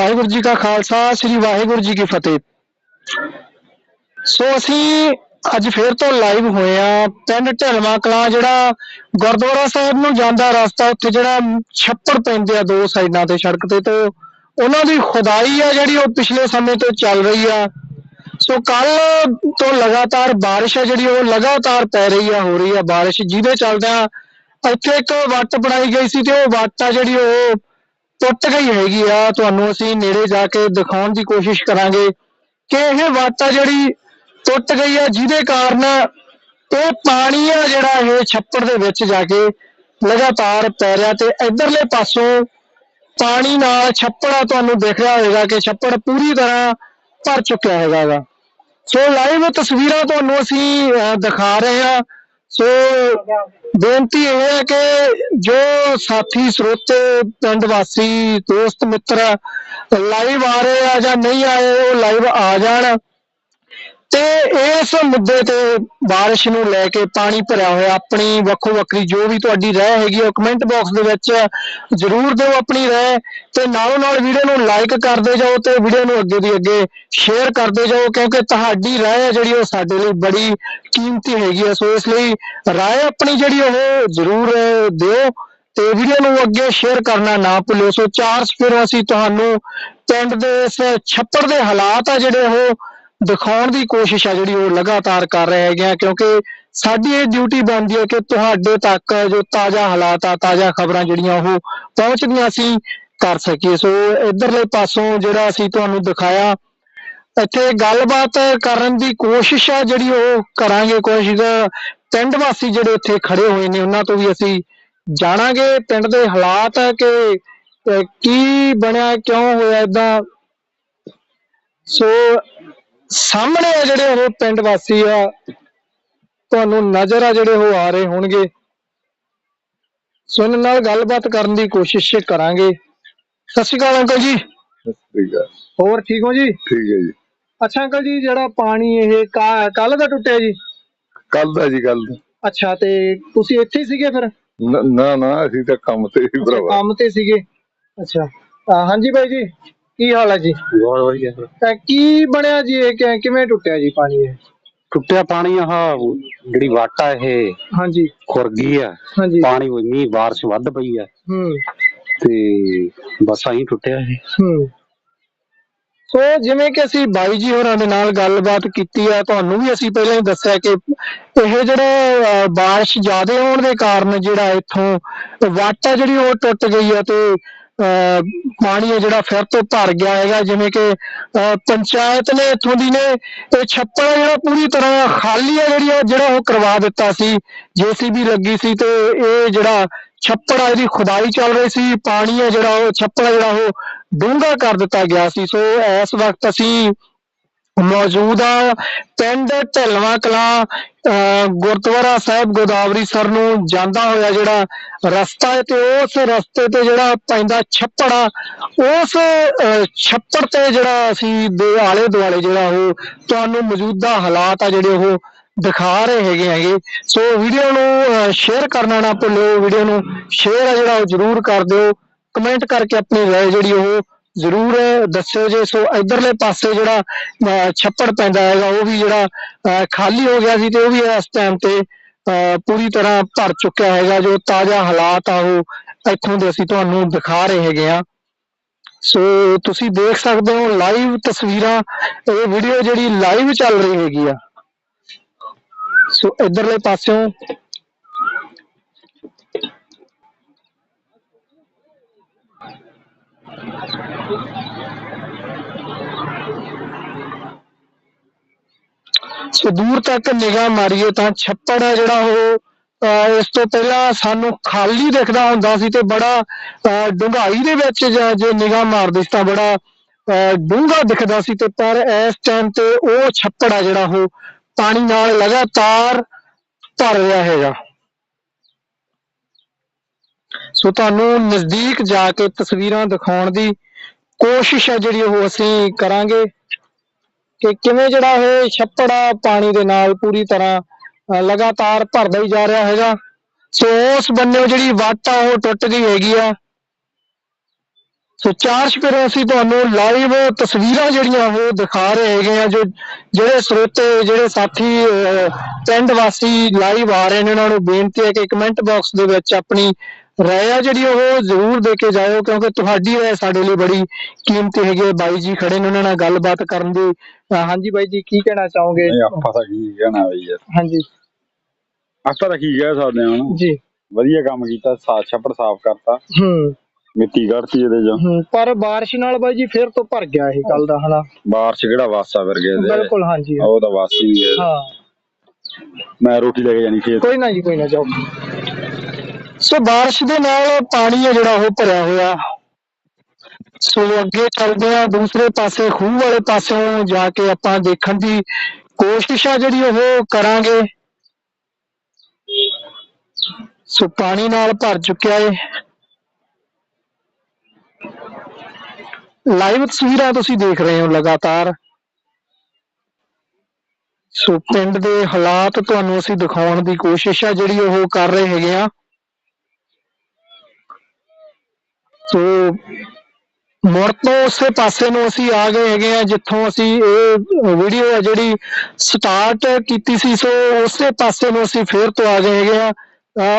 ਵਾਹਿਗੁਰੂ ਜੀ ਕਾ ਖਾਲਸਾ, ਸ੍ਰੀ ਵਾਹਿਗੁਰੂ ਜੀ ਕੀ ਫਤਿਹ। ਸੋ ਅਸੀਂ ਅੱਜ ਫੇਰ ਤੋਂ ਲਾਈਵ ਹੋਏ ਆ ਪਿੰਡ ਢਲਵਾ ਕਲਾਂ, ਜਿਹੜਾ ਗੁਰਦੁਆਰਾ ਸਾਹਿਬ ਨੂੰ ਜਾਂਦਾ ਰਸਤਾ, ਉੱਥੇ ਜਿਹੜਾ ਛੱਪੜ ਪੈਂਦੇ ਆ ਦੋ ਸਾਈਡਾਂ ਤੇ ਸੜਕ ਤੇ ਤੇ ਉਹਨਾਂ ਦੀ ਖੁਦਾਈ ਆ ਜਿਹੜੀ ਉਹ ਪਿਛਲੇ ਸਮੇਂ ਤੋਂ ਚੱਲ ਰਹੀ ਆ। ਸੋ ਕੱਲ ਤੋਂ ਲਗਾਤਾਰ ਬਾਰਿਸ਼ ਆ ਜਿਹੜੀ, ਉਹ ਲਗਾਤਾਰ ਪੈ ਰਹੀ ਆ, ਹੋ ਰਹੀ ਆ ਬਾਰਿਸ਼। ਜਿਹਦੇ ਚੱਲਦਿਆਂ ਇੱਥੇ ਇੱਕ ਵੱਟ ਬਣਾਈ ਗਈ ਸੀ ਤੇ ਉਹ ਵੱਟ ਆ ਜਿਹੜੀ ਉਹ ਟੁੱਟ ਗਈ ਹੈਗੀ ਆ, ਤੁਹਾਨੂੰ ਅਸੀਂ ਨੇੜੇ ਜਾ ਕੇ ਦਿਖਾਉਣ ਦੀ ਕੋਸ਼ਿਸ਼ ਕਰਾਂਗੇ ਕਿ ਇਹ ਵੱਟ ਜਿਹੜੀ ਟੁੱਟ ਗਈ ਆ, ਜਿਹਦੇ ਕਾਰਨ ਇਹ ਪਾਣੀ ਆ ਜਿਹੜਾ ਇਹ ਛੱਪੜ ਦੇ ਵਿੱਚ ਜਾ ਕੇ ਲਗਾਤਾਰ ਪੈ ਰਿਹਾ ਤੇ ਇਧਰਲੇ ਪਾਸੋਂ ਪਾਣੀ ਨਾਲ ਛੱਪੜ ਤੁਹਾਨੂੰ ਦਿਖ ਰਿਹਾ ਹੋਵੇਗਾ ਕਿ ਛੱਪੜ ਪੂਰੀ ਤਰ੍ਹਾਂ ਭਰ ਚੁੱਕਿਆ ਹੈਗਾ ਗਾ ਸੋ ਲਾਈਵ ਤਸਵੀਰਾਂ ਤੁਹਾਨੂੰ ਅਸੀਂ ਦਿਖਾ ਰਹੇ ਹਾਂ। ਸੋ ਬੇਨਤੀ ਇਹ ਹੈ ਕਿ ਜੋ ਸਾਥੀ, ਸਰੋਤੇ, ਪਿੰਡ ਵਾਸੀ, ਦੋਸਤ, ਮਿੱਤਰ ਲਾਈਵ ਆ ਰਹੇ ਆ ਜਾਂ ਨਹੀਂ ਆਏ ਉਹ ਲਾਈਵ ਆ ਜਾਣ। ਤੇ ਇਸ ਮੁੱਦੇ ਤੇ ਬਾਰਿਸ਼ ਨੂੰ ਲੈ ਕੇ ਪਾਣੀ ਭਰਿਆ ਹੋਇਆ, ਆਪਣੀ ਵੱਖੋ ਵੱਖਰੀ ਜੋ ਵੀ ਤੁਹਾਡੀ ਰਾਏ ਹੈਗੀ ਉਹ ਕਮੈਂਟ ਬਾਕਸ ਦੇ ਵਿੱਚ ਜਰੂਰ ਦਿਓ ਆਪਣੀ ਰਾਏ ਤੇ ਨਾਲੋਂ ਨਾਲ ਵੀਡੀਓ ਨੂੰ ਲਾਈਕ ਕਰਦੇ ਜਾਓ ਤੇ ਵੀਡੀਓ ਨੂੰ ਅੱਗੇ ਦੀ ਅੱਗੇ ਸ਼ੇਅਰ ਕਰਦੇ ਜਾਓ, ਕਿਉਂਕਿ ਤੁਹਾਡੀ ਰਾਏ ਹੈ ਜਿਹੜੀ ਉਹ ਸਾਡੇ ਲਈ ਬੜੀ ਕੀਮਤੀ ਹੈਗੀ ਹੈ ਸੋ ਇਸ ਲਈ ਰਾਏ ਆਪਣੀ ਜਿਹੜੀ ਉਹ ਜਰੂਰ ਦਿਓ ਤੇ ਵੀਡੀਓ ਨੂੰ ਅੱਗੇ ਸ਼ੇਅਰ ਕਰਨਾ ਨਾ ਭੁੱਲਿਓ। ਸੋ ਚਾਰ ਸਪੇਰੋਂ ਅਸੀਂ ਤੁਹਾਨੂੰ ਪਿੰਡ ਦੇ ਇਸ ਛੱਪੜ ਦੇ ਹਾਲਾਤ ਆ ਜਿਹੜੇ ਉਹ ਦਿਖਾਉਣ ਦੀ ਕੋਸ਼ਿਸ਼ ਆ ਜਿਹੜੀ ਉਹ ਲਗਾਤਾਰ ਕਰ ਰਹੇ ਹੈਗੇ ਆ, ਕਿਉਂਕਿ ਸਾਡੀ ਇਹ ਡਿਊਟੀ ਬਣਦੀ ਹੈ ਕਿ ਤੁਹਾਡੇ ਤੱਕ ਜੋ ਤਾਜ਼ਾ ਹਾਲਾਤ ਆ, ਤਾਜ਼ਾ ਖਬਰਾਂ ਜਿਹੜੀਆਂ ਉਹ ਪਹੁੰਚਦੀਆਂ ਅਸੀਂ ਕਰ ਸਕੀਏ। ਸੋ ਇਧਰਲੇ ਪਾਸੋਂ ਜਿਹੜਾ ਅਸੀਂ ਤੁਹਾਨੂੰ ਦਿਖਾਇਆ, ਇੱਥੇ ਗੱਲਬਾਤ ਕਰਨ ਦੀ ਕੋਸ਼ਿਸ਼ ਆ ਜਿਹੜੀ ਉਹ ਕਰਾਂਗੇ, ਕੋਸ਼ਿਸ਼ ਪਿੰਡ ਵਾਸੀ ਜਿਹੜੇ ਇੱਥੇ ਖੜੇ ਹੋਏ ਨੇ, ਉਹਨਾਂ ਤੋਂ ਵੀ ਅਸੀਂ ਜਾਣਾਂਗੇ ਪਿੰਡ ਦੇ ਹਾਲਾਤ ਕਿ ਕੀ ਬਣਿਆ, ਕਿਉਂ ਹੋਇਆ ਇਦਾਂ ਸੋ ਸਾਹਮਣੇ ਆ ਜਿਹੜੇ ਉਹ ਪਿੰਡ ਵਾਸੀ ਆ ਤੁਹਾਨੂੰ ਨਜ਼ਰ ਆ ਜਿਹੜੇ ਉਹ ਆ ਰਹੇ ਹੋਣਗੇ। ਸੋ ਇਹਨਾਂ ਨਾਲ ਗੱਲਬਾਤ ਕਰਨ ਦੀ ਕੋਸ਼ਿਸ਼ ਕਰਾਂਗੇ। ਸਤਿ ਸ਼੍ਰੀ ਅਕਾਲ ਅੰਕਲ ਜੀ। ਠੀਕ ਹੈ ਹੋਰ ਠੀਕ ਹੋ ਜੀ? ਠੀਕ ਹੈ ਜੀ। ਅੱਛਾ ਅੰਕਲ ਜੀ ਜਿਹੜਾ ਪਾਣੀ ਇਹ ਕੱਲ ਦਾ ਟੁੱਟਿਆ ਜੀ? ਕੱਲ ਦਾ ਜੀ ਗੱਲ ਅੱਛਾ ਤੇ ਤੁਸੀਂ ਇੱਥੇ ਹੀ ਸੀਗੇ ਫਿਰ? ਨਾ ਨਾ ਅਸੀਂ ਤਾਂ ਕੰਮ ਤੇ ਹੀ ਭਰਾਵਾ। ਕੰਮ ਤੇ ਸੀਗੇ। ਅੱਛਾ ਹਾਂਜੀ ਬਾਈ ਜੀ। ਕੀ ਹਾਲ ਹੈ ਜੀ? ਬਹੁਤ ਵਧੀਆ ਤਾਂ ਕੀ ਬਣਿਆ ਜੀ ਇਹ? ਕਿ- ਕਿਵੇਂ ਟੁੱਟਿਆ ਜੀ ਪਾਣੀ ਇਹ? ਟੁੱਟਿਆ ਪਾਣੀ ਆਹ ਜਿਹੜੀ ਵਾਟ ਇਹ ਹਾਂਜੀ। ਖੁਰ ਗਈ ਆ ਹਾਂਜੀ। ਪਾਣੀ ਹੋਈ ਮੀਂਹ ਬਾਰਿਸ਼ ਵੱਧ ਪਈ ਆ। ਹੂੰ। ਤੇ ਬਸ ਆਹੀ ਟੁੱਟਿਆ ਇਹ। ਹੂੰ। ਸੋ ਜਿਵੇਂ ਕਿ ਅਸੀਂ ਬਾਈ ਜੀ ਹੋਰਾਂ ਦੇ ਨਾਲ ਗੱਲਬਾਤ ਕੀਤੀ ਆ ਤੁਹਾਨੂੰ ਵੀ ਅਸੀਂ ਪਹਿਲਾਂ ਹੀ ਦੱਸਿਆ ਕਿ ਇਹ ਜਿਹੜੇ ਅਹ, ਬਾਰਿਸ਼ ਜ਼ਿਆਦਾ ਹੋਣ ਦੇ ਕਾਰਨ ਜਿਹੜਾ ਇੱਥੋਂ ਵੱਟ ਜਿਹੜੀ ਉਹ ਟੁੱਟ ਗਈ ਆ ਤੇ ਪਾਣੀ ਆ ਜਿਹੜਾ ਫਿਰ ਤੋਂ ਭਰ ਗਿਆ ਹੈਗਾ, ਜਿਵੇਂ ਕਿ ਪੰਚਾਇਤ ਨੇ ਇੱਥੋਂ ਦੀ ਨੇ ਇਹ ਛੱਪੜ ਜਿਹੜਾ ਪੂਰੀ ਤਰ੍ਹਾਂ ਖਾਲੀ ਆ ਜਿਹੜੀ ਜਿਹੜਾ ਉਹ ਕਰਵਾ ਦਿੱਤਾ ਸੀ। ਜੀਸੀਬੀ ਲੱਗੀ ਸੀ ਤੇ ਇਹ ਜਿਹੜਾ ਛੱਪੜ ਇਹਦੀ ਖੁਦਾਈ ਚੱਲ ਰਹੀ ਸੀ। ਪਾਣੀ ਹੈ ਜਿਹੜਾ ਉਹ, ਛੱਪੜ ਆ ਜਿਹੜਾ ਉਹ ਡੂੰਘਾ ਕਰ ਦਿੱਤਾ ਗਿਆ ਸੀ। ਸੋ ਇਸ ਵਕਤ ਅਸੀਂ ਮੌਜੂਦ ਪਿੰਡ ਢਲਵਾ ਕਲਾਂ ਗੁਰਦੁਆਰਾ ਸਾਹਿਬ ਗੋਦਾਵਰੀ ਸਰ ਨੂੰ ਜਾਂਦਾ ਹੋਇਆ ਜਿਹੜਾ ਰਸਤਾ ਹੈ ਤੇ ਉਸ ਰਸਤੇ ਤੇ ਜਿਹੜਾ ਪੈਂਦਾ ਛੱਪੜ ਆ, ਉਸ ਛੱਪੜ ਤੇ ਜਿਹੜਾ ਅਸੀਂ ਦੇ ਆਲੇ ਦੁਆਲੇ ਜਿਹੜਾ ਉਹ ਤੁਹਾਨੂੰ ਮੌਜੂਦਾ ਹਾਲਾਤ ਆ ਜਿਹੜੇ ਉਹ ਦਿਖਾ ਰਹੇ ਹੈਗੇ ਹੈਗੇ। ਸੋ ਵੀਡੀਓ ਨੂੰ ਸ਼ੇਅਰ ਕਰਨਾ ਨਾ ਭੁੱਲਿਓ, ਵੀਡੀਓ ਨੂੰ ਸ਼ੇਅਰ ਆ ਜਿਹੜਾ ਉਹ ਜਰੂਰ ਕਰ ਦਿਓ। ਕਮੈਂਟ ਕਰਕੇ ਆਪਣੀ ਰਾਏ ਜਿਹੜੀ ਉਹ ਜ਼ਰੂਰ ਦੱਸਿਓ ਜੇ ਸੋ ਇਧਰਲੇ ਪਾਸੇ ਜਿਹੜਾ ਛੱਪੜ ਪੈਂਦਾ ਹੈਗਾ, ਉਹ ਵੀ ਜਿਹੜਾ ਖਾਲੀ ਹੋ ਗਿਆ ਸੀ ਤੇ ਉਹ ਵੀ ਇਸ ਟਾਈਮ ਤੇ ਪੂਰੀ ਤਰ੍ਹਾਂ ਭਰ ਚੁੱਕਿਆ ਹੈਗਾ। ਜੋ ਤਾਜ਼ਾ ਹਾਲਾਤ ਆ, ਉਹ ਇੱਥੋਂ ਦੇ ਅਸੀਂ ਤੁਹਾਨੂੰ ਦਿਖਾ ਰਹੇ ਹੈਗੇ ਆ ਸੋ ਤੁਸੀਂ ਦੇਖ ਸਕਦੇ ਹੋ ਲਾਈਵ ਤਸਵੀਰਾਂ, ਇਹ ਵੀਡੀਓ ਜਿਹੜੀ ਲਾਈਵ ਚੱਲ ਰਹੀ ਹੈਗੀ ਆ। ਸੋ ਇਧਰਲੇ ਪਾਸਿਓਂ ਸੋ ਦੂਰ ਤੱਕ ਨਿਗਾਹ ਮਾਰੀਏ ਤਾਂ ਛੱਪੜ ਹੈ ਜਿਹੜਾ ਉਹ ਇਸ ਤੋਂ ਪਹਿਲਾਂ ਸਾਨੂੰ ਖਾਲੀ ਦਿਖਦਾ ਹੁੰਦਾ ਸੀ ਤੇ ਬੜਾ, ਅਹ ਡੂੰਘਾਈ ਦੇ ਵਿੱਚ ਜੇ ਨਿਗਾਹ ਮਾਰਦੇ ਸੀ ਤਾਂ ਬੜਾ, ਅਹ ਡੂੰਘਾ ਦਿਖਦਾ ਸੀ ਤੇ ਪਰ ਇਸ ਟਾਈਮ ਤੇ ਉਹ ਛੱਪੜ ਆ ਜਿਹੜਾ ਉਹ ਪਾਣੀ ਨਾਲ ਲਗਾਤਾਰ ਭਰ ਰਿਹਾ ਹੈਗਾ। ਸੋ ਤੁਹਾਨੂੰ ਨਜ਼ਦੀਕ ਜਾ ਕੇ ਤਸਵੀਰਾਂ ਦਿਖਾਉਣ ਦੀ ਕੋਸ਼ਿਸ਼ ਹੈ ਜਿਹੜੀ ਉਹ ਅਸੀਂ ਕਰਾਂਗੇ ਕਿ ਕਿਵੇਂ ਜਿਹੜਾ ਇਹ ਛੱਪੜ ਪਾਣੀ ਦੇ ਨਾਲ ਪੂਰੀ ਤਰ੍ਹਾਂ ਲਗਾਤਾਰ ਭਰਦਾ ਹੀ ਜਾ ਰਿਹਾ ਹੈਗਾ। ਸੋ ਉਸ ਬੰਨੇ ਜਿਹੜੀ ਵੱਟ ਆ, ਉਹ ਟੁੱਟ ਗਈ ਹੈਗੀ ਆ। ਸੋ ਚਾਰ ਸਪੇਰੇ ਅਸੀਂ ਤੁਹਾਨੂੰ ਲਾਈਵ ਤਸਵੀਰਾਂ ਜਿਹੜੀਆਂ ਉਹ ਦਿਖਾ ਰਹੇ ਹੈਗੇ ਆ, ਜੋ ਜਿਹੜੇ ਸਰੋਤੇ, ਜਿਹੜੇ ਸਾਥੀ ਪਿੰਡ ਵਾਸੀ ਲਾਈਵ ਆ ਰਹੇ ਨੇ। ਉਹਨਾਂ ਨੂੰ ਬੇਨਤੀ ਹੈ ਕਿ ਕਮੈਂਟ ਬਾਕਸ ਦੇ ਵਿੱਚ ਆਪਣੀ ਆ ਜਿਹੜੀ ਉਹ ਜ਼ਰੂਰ ਦੇ ਕੇ ਜਾਇਓ ਕਿਉਂਕਿ ਤੁਹਾਡੀ ਰਾਏ ਸਾਡੇ ਲਈ ਬੜੀ ਕੀਮਤੀ ਹੈਗੀ ਹੈ। ਬਾਈ ਜੀ ਖੜੇ ਨੇ ਉਹਨਾਂ ਨਾਲ ਗੱਲਬਾਤ ਕਰਨ ਦੀ। ਹਾਂਜੀ ਬਾਈ ਜੀ ਕੀ ਕਹਿਣਾ ਚਾਹੋਗੇ? ਨਹੀਂ ਆਪਾਂ ਤਾਂ ਕੀ ਕਹਿਣਾ ਬਈ ਯਾਰ ਹਾਂਜੀ। ਆਪਾਂ ਤਾਂ ਕੀ ਕਹਿ ਸਕਦੇ ਹਾਂ ਹੁਣ ਜੀ। ਵਧੀਆ ਕੰਮ ਕੀਤਾ ਸਾਫ਼ ਛੱਪੜ ਸਾਫ਼ ਕਰਤਾ। ਹੂੰ। ਮਿੱਟੀ ਕੱਢਤੀ ਇਹਦੇ ਚ। ਹੂੰ ਪਰ ਬਾਰਿਸ਼ ਨਾਲ ਬਾਈ ਜੀ ਫਿਰ ਤੋਂ ਭਰ ਗਿਆ ਇਹ ਕੱਲ ਦਾ ਹਨਾ? ਬਾਹਰ ਚ ਕਿਹੜਾ ਵਾਸਾ ਫਿਰ ਗਏ ਦੇ ਬਿਲਕੁਲ ਹਾਂਜੀ। ਉਹ ਤਾਂ ਵਾਸੀ ਹੀ ਹੈ। ਹਾਂ। ਮੈਂ ਰੋਟੀ ਲੈ ਕੇ ਜਾਣੀ ਖੇਤ। ਕੋਈ ਨਾ ਜੀ ਕੋਈ ਨਾ ਜਾਓ। ਸੋ ਬਾਰਿਸ਼ ਦੇ ਨਾਲ ਪਾਣੀ ਹੈ ਜਿਹੜਾ ਉਹ ਭਰਿਆ ਹੋਇਆ। ਸੋ ਅੱਗੇ ਚੱਲਦੇ ਆ ਦੂਸਰੇ ਪਾਸੇ ਖੂਹ ਵਾਲੇ ਪਾਸਿਓਂ ਜਾ ਕੇ ਆਪਾਂ ਦੇਖਣ ਦੀ ਕੋਸ਼ਿਸ਼ ਆ ਜਿਹੜੀ ਉਹ ਕਰਾਂਗੇ। ਸੋ ਪਾਣੀ ਨਾਲ ਭਰ ਚੁੱਕਿਆ ਏ। ਲਾਈਵ ਤਸਵੀਰਾਂ ਤੁਸੀਂ ਦੇਖ ਰਹੇ ਹੋ ਲਗਾਤਾਰ। ਸੋ ਪਿੰਡ ਦੇ ਹਾਲਾਤ ਤੁਹਾਨੂੰ ਅਸੀਂ ਦਿਖਾਉਣ ਦੀ ਕੋਸ਼ਿਸ਼ ਆ ਜਿਹੜੀ ਉਹ ਕਰ ਰਹੇ ਹੈਗੇ ਆ। ਸੋ ਮੁੜ ਤੋਂ ਉਸੇ ਪਾਸੇ ਨੂੰ ਅਸੀਂ ਆ ਗਏ ਹੈਗੇ ਆ ਜਿੱਥੋਂ ਅਸੀਂ ਇਹ ਵੀਡੀਓ ਹੈ ਜਿਹੜੀ ਸਟਾਰਟ ਕੀਤੀ ਸੀ, ਸੋ ਉਸੇ ਪਾਸੇ ਨੂੰ ਅਸੀਂ ਫੇਰ ਤੋਂ ਆ ਗਏ ਹੈਗੇ ਆ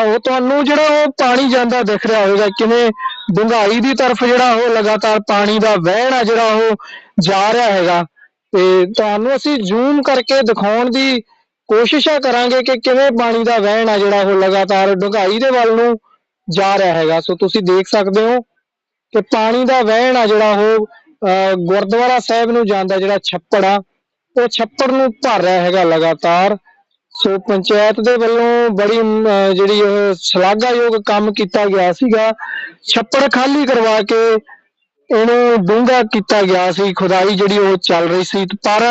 ਉਹ ਤੁਹਾਨੂੰ ਜਿਹੜਾ ਉਹ ਪਾਣੀ ਜਾਂਦਾ ਦਿਖ ਰਿਹਾ ਹੋਵੇਗਾ, ਕਿਵੇਂ ਡੂੰਘਾਈ ਦੀ ਤਰਫ ਜਿਹੜਾ ਉਹ ਲਗਾਤਾਰ ਪਾਣੀ ਦਾ ਵਹਿਣ ਆ ਜਿਹੜਾ ਉਹ ਜਾ ਰਿਹਾ ਹੈਗਾ। ਤੇ ਤੁਹਾਨੂੰ ਅਸੀਂ ਜ਼ੂਮ ਕਰਕੇ ਦਿਖਾਉਣ ਦੀ ਕੋਸ਼ਿਸ਼ ਕਰਾਂਗੇ ਕਿ ਕਿਵੇਂ ਪਾਣੀ ਦਾ ਵਹਿਣ ਆ ਜਿਹੜਾ ਉਹ ਲਗਾਤਾਰ ਡੂੰਘਾਈ ਦੇ ਵੱਲ ਨੂੰ ਜਾ ਰਿਹਾ ਹੈਗਾ। ਸੋ ਤੁਸੀਂ ਦੇਖ ਸਕਦੇ ਹੋ ਕਿ ਪਾਣੀ ਦਾ ਵਹਿਣ ਆ ਜਿਹੜਾ ਉਹ ਗੁਰਦੁਆਰਾ ਸਾਹਿਬ ਨੂੰ ਜਾਂਦਾ ਜਿਹੜਾ ਛੱਪੜ ਆ, ਉਹ ਛੱਪੜ ਨੂੰ ਭਰ ਰਿਹਾ ਹੈਗਾ ਲਗਾਤਾਰ। ਸੋ ਪੰਚਾਇਤ ਦੇ ਵੱਲੋਂ ਬੜੀ ਜਿਹੜੀ ਉਹ ਸ਼ਲਾਘਾਯੋਗ ਕੰਮ ਕੀਤਾ ਗਿਆ ਸੀਗਾ। ਛੱਪੜ ਖਾਲੀ ਕਰਵਾ ਕੇ ਇਹਨੂੰ ਡੂੰਘਾ ਕੀਤਾ ਗਿਆ ਸੀ। ਖੁਦਾਈ ਜਿਹੜੀ ਉਹ ਚੱਲ ਰਹੀ ਸੀ। ਪਰ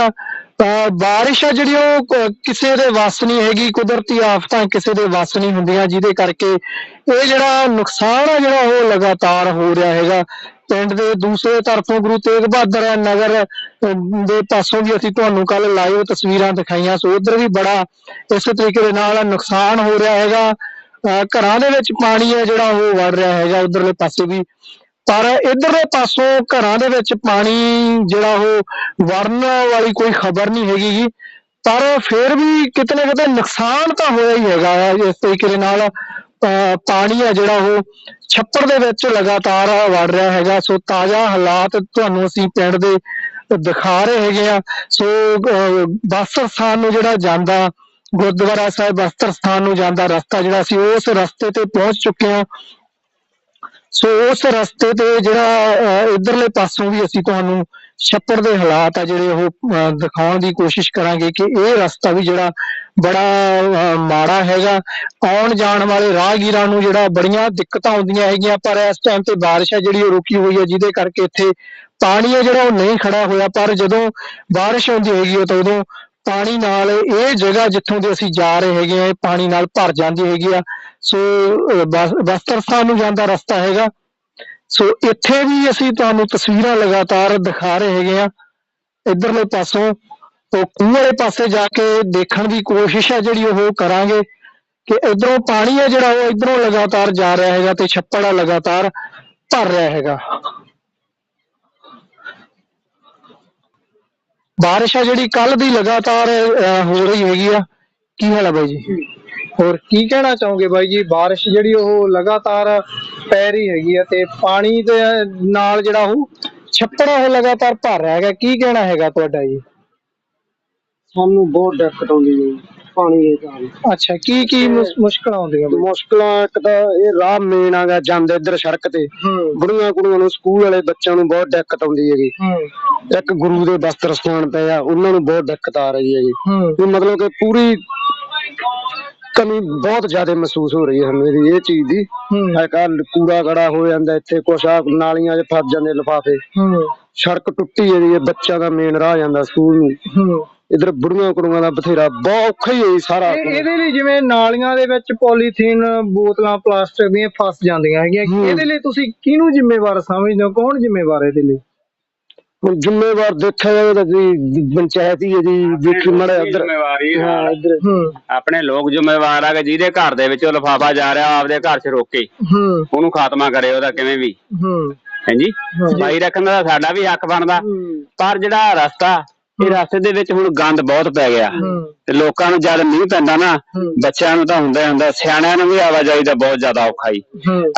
ਅਹ, ਬਾਰਿਸ਼ ਆ ਜਿਹੜੀ ਉਹ ਕਿਸੇ ਦੇ ਵੱਸ ਨਹੀਂ ਹੈਗੀ ਕੁਦਰਤੀ ਆਫਤਾਂ ਕਿਸੇ ਦੇ ਵੱਸ ਨਹੀਂ ਹੁੰਦੀਆਂ ਜਿਹਦੇ ਕਰਕੇ ਇਹ ਜਿਹੜਾ ਨੁਕਸਾਨ ਆ ਜਿਹੜਾ ਉਹ ਲਗਾਤਾਰ ਹੋ ਰਿਹਾ ਹੈਗਾ। ਪਿੰਡ ਦੇ ਦੂਸਰੇ ਤਰਫੋਂ ਗੁਰੂ ਤੇਗ ਬਹਾਦਰ ਨਗਰ ਦੇ ਪਾਸੋਂ ਵੀ ਅਸੀਂ ਤੁਹਾਨੂੰ ਕੱਲ ਲਾਈਵ ਤਸਵੀਰਾਂ ਦਿਖਾਈਆਂ। ਸੋ ਉਧਰ ਵੀ ਬੜਾ ਇਸੇ ਤਰੀਕੇ ਦੇ ਨਾਲ ਨੁਕਸਾਨ ਹੋ ਰਿਹਾ ਹੈਗਾ। ਅਹ, ਘਰਾਂ ਦੇ ਵਿੱਚ ਪਾਣੀ ਹੈ ਜਿਹੜਾ ਉਹ ਵੜ ਰਿਹਾ ਹੈਗਾ ਉਧਰਲੇ ਪਾਸੇ ਵੀ। ਪਰ ਇਧਰਲੇ ਪਾਸੋਂ ਘਰਾਂ ਦੇ ਵਿੱਚ ਪਾਣੀ ਜਿਹੜਾ ਉਹ ਵੜਨ ਵਾਲੀ ਕੋਈ ਖਬਰ ਨਹੀਂ ਹੈਗੀ ਗੀ। ਪਰ ਫਿਰ ਵੀ ਕਿਤੇ ਨਾ ਕਿਤੇ ਨੁਕਸਾਨ ਤਾਂ ਹੋਇਆ ਹੀ ਹੈਗਾ ਇਸ ਤਰੀਕੇ ਦੇ ਨਾਲ ਪਾਣੀ ਆ ਜਿਹੜਾ ਉਹ ਛੱਪੜ ਦੇ ਵਿੱਚ ਲਗਾਤਾਰ ਵੜ ਰਿਹਾ ਹੈਗਾ। ਸੋ ਤਾਜ਼ਾ ਹਾਲਾਤ ਤੁਹਾਨੂੰ ਅਸੀਂ ਪਿੰਡ ਦੇ ਦਿਖਾ ਰਹੇ ਹੈਗੇ ਆ। ਸੋ ਅਹ, ਬਸਤਰ ਸਥਾਨ ਨੂੰ ਜਿਹੜਾ ਜਾਂਦਾ ਗੁਰਦੁਆਰਾ ਸਾਹਿਬ ਬਸਤਰ ਸਥਾਨ ਨੂੰ ਜਾਂਦਾ ਰਸਤਾ ਜਿਹੜਾ ਸੀ ਉਸ ਰਸਤੇ ਤੇ ਪਹੁੰਚ ਚੁੱਕੇ ਆ। ਸੋ ਉਸ ਰਸਤੇ ਤੇ ਜਿਹੜਾ ਅਹ, ਪਾਸੋਂ ਵੀ ਅਸੀਂ ਤੁਹਾਨੂੰ ਛੱਪੜ ਦੇ ਹਾਲਾਤ ਆ ਜਿਹੜੇ ਉਹ ਦਿਖਾਉਣ ਦੀ ਕੋਸ਼ਿਸ਼ ਕਰਾਂਗੇ ਕਿ ਇਹ ਰਸਤਾ ਵੀ ਜਿਹੜਾ ਬੜਾ ਮਾੜਾ ਹੈਗਾ। ਆਉਣ ਜਾਣ ਵਾਲੇ ਰਾਹਗੀਰਾਂ ਨੂੰ ਜਿਹੜਾ ਬੜੀਆਂ ਦਿੱਕਤਾਂ ਆਉਂਦੀਆਂ ਹੈਗੀਆਂ ਪਰ ਇਸ ਟਾਈਮ ਤੇ ਬਾਰਿਸ਼ ਹੈ ਜਿਹੜੀ ਉਹ ਰੁਕੀ ਹੋਈ ਹੈ ਜਿਹਦੇ ਕਰਕੇ ਇੱਥੇ ਪਾਣੀ ਹੈ ਜਿਹੜਾ ਉਹ ਨਹੀਂ ਖੜਾ ਹੋਇਆ। ਪਰ ਜਦੋਂ ਬਾਰਿਸ਼ ਹੁੰਦੀ ਹੈਗੀ ਹੈ ਤਾਂ ਉਦੋਂ ਪਾਣੀ ਨਾਲ ਇਹ ਜਗ੍ਹਾ ਜਿੱਥੋਂ ਦੇ ਅਸੀਂ ਜਾ ਰਹੇ ਹੈਗੇ ਆ ਇਹ ਪਾਣੀ ਨਾਲ ਭਰ ਜਾਂਦੀ ਹੈਗੀ ਆ। ਸੋ ਬਸਤਰ ਸਥਾਨ ਨੂੰ ਜਾਂਦਾ ਰਸਤਾ ਹੈਗਾ। ਸੋ, ਇੱਥੇ ਵੀ ਅਸੀਂ ਤੁਹਾਨੂੰ ਤਸਵੀਰਾਂ ਲਗਾਤਾਰ ਦਿਖਾ ਰਹੇ ਹੈਗੇ ਆ ਇਧਰਲੇ ਪਾਸੋਂ, ਉਹ ਖੂਹ ਵਾਲੇ ਪਾਸੇ ਜਾ ਕੇ ਦੇਖਣ ਦੀ ਕੋਸ਼ਿਸ਼ ਹੈ ਜਿਹੜੀ ਉਹ ਕਰਾਂਗੇ ਕਿ ਇਧਰੋਂ ਪਾਣੀ ਹੈ ਜਿਹੜਾ ਉਹ ਇਧਰੋਂ ਲਗਾਤਾਰ ਜਾ ਰਿਹਾ ਹੈਗਾ ਤੇ ਛੱਪੜ ਆ ਲਗਾਤਾਰ ਭਰ ਰਿਹਾ ਹੈਗਾ। ਬਾਰਿਸ਼ ਆ ਜਿਹੜੀ ਕੱਲ ਦੀ ਲਗਾਤਾਰ ਅਹ, ਹੋ ਰਹੀ ਹੈਗੀ ਆ। ਕੀ ਹਾਲ ਆ ਬਾਈ ਜੀ? ਹੋਰ ਕੀ ਕਹਿਣਾ ਚਾਹੋਗੇ ਬਾਈ ਜੀ? ਬਾਰਿਸ਼ ਜਿਹੜੀ ਉਹ ਲਗਾਤਾਰ ਪੈ ਰਹੀ ਹੈਗੀ ਆ ਤੇ ਪਾਣੀ ਦੇ ਨਾਲ ਜਿਹੜਾ ਉਹ ਛੱਪੜ ਉਹ ਲਗਾਤਾਰ ਭਰ ਰਿਹਾ ਹੈਗਾ। ਕੀ ਕਹਿਣਾ ਹੈਗਾ ਤੁਹਾਡਾ ਜੀ? ਸਾਨੂੰ ਬਹੁਤ ਦਿੱਕਤ ਆਉਂਦੀ ਹੈ। ਪਾਣੀ ਦੇ ਕਾਰਨ ਅੱਛਾ ਕੀ ਕੀ ਮੁਸ਼- ਮੁਸ਼ਕਲਾਂ ਆਉਂਦੀਆਂ ਬਾਈ? ਮੁਸ਼ਕਲਾਂ ਇੱਕ ਤਾਂ ਇਹ ਰਾਹ ਮੇਨ ਆਗਾ ਜਾਂਦੇ ਇੱਧਰ ਸੜਕ ਤੇ। ਹੂੰ। ਬੁੜੀਆਂ ਕੁੜੀਆਂ ਨੂੰ ਸਕੂਲ ਵਾਲੇ ਬੱਚਿਆਂ ਨੂੰ ਬਹੁਤ ਦਿੱਕਤ ਆਉਂਦੀ ਹੈਗੀ। ਹੂੰ। ਇੱਕ ਗੁਰੂ ਦੇ ਬਸਤਰ ਸਥਾਨ ਪਏ ਆ ਉਹਨਾਂ ਨੂੰ ਬਹੁਤ ਦਿੱਕਤ ਆ ਰਹੀ ਹੈਗੀ। ਹੂੰ। ਵੀ ਮਤਲਬ ਕਿ ਪੂਰੀ ਕਮੀ ਬਹੁਤ ਜ਼ਿਆਦਾ ਮਹਿਸੂਸ ਹੋ ਰਹੀ ਹੈ ਸਾਨੂੰ ਇਹਦੀ ਇਹ ਚੀਜ਼ ਦੀ। ਹੂੰ। ਕੱਲ ਕੂੜਾ ਗੜਾ ਹੋ ਜਾਂਦਾ ਇੱਥੇ ਕੁਛ ਆ ਨਾਲੀਆਂ 'ਚ ਫਸ ਜਾਂਦੇ ਲਿਫਾਫੇ। ਹੂੰ। ਸੜਕ ਟੁੱਟੀ ਹੈਗੀ ਹੈ ਬੱਚਿਆਂ ਦਾ ਮੇਨ ਰਾਹ ਜਾਂਦਾ ਸਕੂਲ ਨੂੰ। ਹੂੰ। ਇਧਰ ਬੁੜੀਆਂ ਕੁੜੀਆਂ ਦਾ ਬਥੇਰਾ ਬਹੁਤ ਔਖਾ ਹੀ ਹੈ ਜੀ ਸਾਰਾ ਇਹ- ਇਹਦੇ ਲਈ ਜਿਵੇਂ ਨਾਲੀਆਂ ਦੇ ਵਿੱਚ ਪੋਲੀਥੀਨ ਬੋਤਲਾਂ ਪਲਾਸਟਿਕ ਦੀਆਂ ਫਸ ਜਾਂਦੀਆਂ ਹੈਗੀਆਂ। ਹੂੰ। ਇਹਦੇ ਲਈ ਤੁਸੀਂ ਕਿਹਨੂੰ ਜ਼ਿੰਮੇਵਾਰ ਸਮਝਦੇ ਹੋ? ਕੌਣ ਜ਼ਿੰਮੇਵਾਰ ਹੈ ਇਹਦੇ ਲਈ? ਹੁਣ ਜ਼ਿੰਮੇਵਾਰ ਦੇਖਿਆ ਜਾਵੇ ਤਾਂ ਜੀ ਪੰਚਾਇਤ ਹੀ ਹੈ ਜੀ ਦੇਖੀ ਮੜਾ ਉਧਰ ਜ਼ਿੰਮੇਵਾਰੀ ਹਾਂ ਇਧਰ। ਹੂੰ। ਆਪਣੇ ਲੋਕ ਜ਼ਿੰਮੇਵਾਰ ਆ ਕਿ ਜਿਹਦੇ ਘਰ ਦੇ ਵਿੱਚ ਲਫਾਫਾ ਜਾ ਰਿਹਾ ਆਪਦੇ ਘਰ 'ਚ ਰੋਕੇ। ਹੂੰ। ਉਹਨੂੰ ਖਾਤਮਾ ਕਰੇ ਉਹਦਾ ਕਿਵੇਂ ਵੀ। ਹੂੰ। ਹਾਂਜੀ ਸਫ਼ਾਈ ਰੱਖਣ ਦਾ ਸਾਡਾ ਵੀ ਹੱਕ ਬਣਦਾ। ਪਰ ਜਿਹੜਾ ਰਸਤਾ ਇਹ ਰਸਤੇ ਦੇ ਵਿੱਚ ਹੁਣ ਗੰਦ ਬਹੁਤ ਪੈ ਗਿਆ। ਤੇ ਲੋਕਾਂ ਨੂੰ ਜਦ ਮੀਂਹ ਪੈਂਦਾ ਨਾ ਬੱਚਿਆਂ ਨੂੰ ਤਾਂ ਹੁੰਦਾ ਹੀ ਹੁੰਦਾ ਸਿਆਣਿਆਂ ਨੂੰ ਵੀ ਆਵਾਜਾਈ ਦਾ ਬਹੁਤ ਜ਼ਿਆਦਾ ਔਖਾ ਹੀ।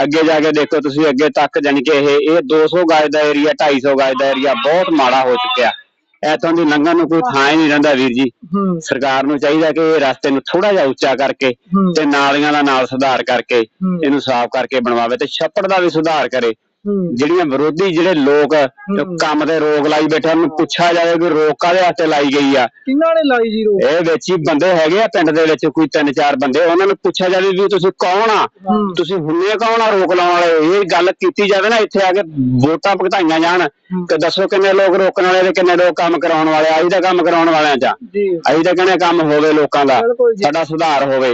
ਅੱਗੇ ਜਾ ਕੇ ਦੇਖੋ ਤੁਸੀਂ ਅੱਗੇ ਤੱਕ ਜਾਣੀ ਕਿ ਇਹ ਇਹ 200 ਗਜ ਦਾ ਏਰੀਆ 250 ਗਜ ਦਾ ਏਰੀਆ ਬਹੁਤ ਮਾੜਾ ਹੋ ਚੁੱਕਿਆ। ਐਤੋਂ ਦੀ ਲੰਘਣ ਨੂੰ ਕੋਈ ਥਾਂ ਹੀ ਨਹੀਂ ਰਹਿੰਦਾ ਵੀਰ ਜੀ। ਸਰਕਾਰ ਨੂੰ ਚਾਹੀਦਾ ਕਿ ਇਹ ਰਸਤੇ ਨੂੰ ਥੋੜਾ ਜਿਹਾ ਉੱਚਾ ਕਰਕੇ ਤੇ ਨਾਲੀਆਂ ਦਾ ਨਾਲ ਸੁਧਾਰ ਕਰਕੇ ਇਹਨੂੰ ਸਾਫ਼ ਕਰਕੇ ਬਣਵਾਵੇ ਤੇ ਛੱਪੜ ਦਾ ਵੀ ਸੁਧਾਰ ਕਰੇ। ਜਿਹੜੀਆਂ ਵਿਰੋਧੀ ਜਿਹੜੇ ਲੋਕ ਕੰਮ ਤੇ ਰੋਕ ਲਾਈ ਬੈਠੇ ਉਹਨਾਂ ਪੁੱਛਿਆ ਜਾਵੇ ਕਿ ਰੋਕ ਕਾਹਦੇ ਵਾਸਤੇ ਲਾਈ ਗਈ ਆ? ਕਿੰਨਾਂ ਨੇ ਲਾਈ ਜੀ ਰੋਕ? ਇਹ ਵਿੱਚ ਹੀ ਬੰਦੇ ਹੈਗੇ ਆ ਪਿੰਡ ਦੇ ਵਿੱਚ ਕੋਈ ਤਿੰਨ ਚਾਰ ਬੰਦੇ ਉਹਨਾਂ ਨੂੰ ਪੁੱਛਿਆ ਜਾਵੇ ਵੀ ਤੁਸੀਂ ਕੌਣ ਆ? ਤੁਸੀਂ ਹੁੰਨੇ ਕੌਣ ਆ ਰੋਕ ਲਾਉਣ ਵਾਲੇ? ਇਹ ਗੱਲ ਕੀਤੀ ਜਾਵੇ ਨਾ ਇੱਥੇ ਆ ਕੇ ਵੋਟਾਂ ਭੁਗਤਾਈਆਂ ਜਾਣ। ਕਿ ਦੱਸੋ ਕਿੰਨੇ ਲੋਕ ਰੋਕਣ ਵਾਲੇ ਤੇ ਕਿੰਨੇ ਲੋਕ ਕੰਮ ਕਰਾਉਣ ਵਾਲੇ ਆ? ਅਸੀਂ ਤਾਂ ਕੰਮ ਕਰਾਉਣ ਵਾਲਿਆਂ ਚ ਆ। ਜੀ। ਅਸੀਂ ਤਾਂ ਕਹਿੰਦੇ ਕੰਮ ਹੋਵੇ ਲੋਕਾਂ ਦਾ। ਸਾਡਾ ਸੁਧਾਰ ਹੋਵੇ।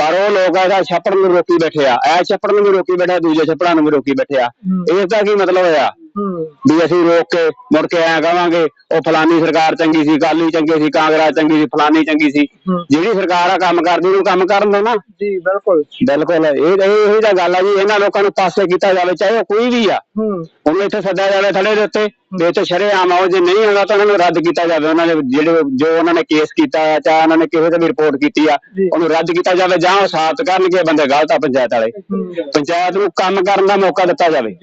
ਪਰ ਉਹ ਲੋਕ ਆ ਇਹਦਾ ਛੱਪੜ ਨੂੰ ਰੋਕੀ ਬੈਠੇ ਆ ਇਹ ਛੱਪੜ ਨੂੰ ਵੀ ਰੋਕੀ ਬੈਠੇ ਦੂਜੇ ਛੱਪੜਾਂ ਨੂੰ ਵੀ ਰੋਕੀ ਬੈਠੇ ਆ। ਇਸ ਦਾ ਕੀ ਮਤਲਬ ਹੋਇਆ? ਹੂੰ ਵੀ ਅਸੀਂ ਰੋਕ ਕੇ ਮੁੜ ਕੇ ਐਂ ਕਵਾਂਗੇ ਉਹ ਫਲਾਨੀ ਸਰਕਾਰ ਚੰਗੀ ਸੀ ਕਾਲੀ ਚੰਗੀ ਸੀ ਕਾਂਗਰਸ ਚੰਗੀ ਸੀ ਫਲਾਨੀ ਚੰਗੀ ਸੀ। ਜਿਹੜੀ ਸਰਕਾਰ ਆ ਕੰਮ ਕਰਦੀ ਉਹਨੂੰ ਕੰਮ ਕਰਨ ਦੋ ਨਾ ਜੀ ਬਿਲਕੁਲ। ਬਿਲਕੁਲ ਇਹ ਇਹ ਤਾਂ ਗੱਲ ਆ ਜੀ ਇਹਨਾਂ ਲੋਕਾਂ ਨੂੰ ਪਾਸੇ ਕੀਤਾ ਜਾਵੇ ਚਾਹੇ ਉਹ ਕੋਈ ਵੀ ਆ। ਉਹਨੂੰ ਇੱਥੇ ਸੱਦਿਆ ਜਾਵੇ ਥੜੇ ਦੇ ਉੱਤੇ ਵੀ ਇੱਥੇ ਸ਼ਰੇਆਮ ਆਓ ਜੇ ਨਹੀਂ ਆਉਂਦਾ ਤਾਂ ਉਹਨਾਂ ਨੂੰ ਰੱਦ ਕੀਤਾ ਜਾਵੇ। ਉਹਨਾਂ ਦੇ ਜਿਹੜੇ ਜੋ ਉਹਨਾਂ ਨੇ ਕੇਸ ਕੀਤਾ ਆ ਚਾਹੇ ਉਹਨਾਂ ਨੇ ਕਿਸੇ ਤੇ ਵੀ ਰਿਪੋਰਟ ਕੀਤੀ ਆ। ਉਹਨੂੰ ਰੱਦ ਕੀਤਾ ਜਾਵੇ ਜਾਂ ਉਹ ਸਾਬਤ ਕਰਨਗੇ ਬੰਦੇ ਗਲਤ ਆ ਪੰਚਾਇਤ ਵਾਲੇ। ਪੰਚਾਇਤ ਨੂੰ ਕੰਮ ਕਰਨ ਦਾ ਮੌਕਾ ਦਿੱਤਾ ਜਾਵੇ।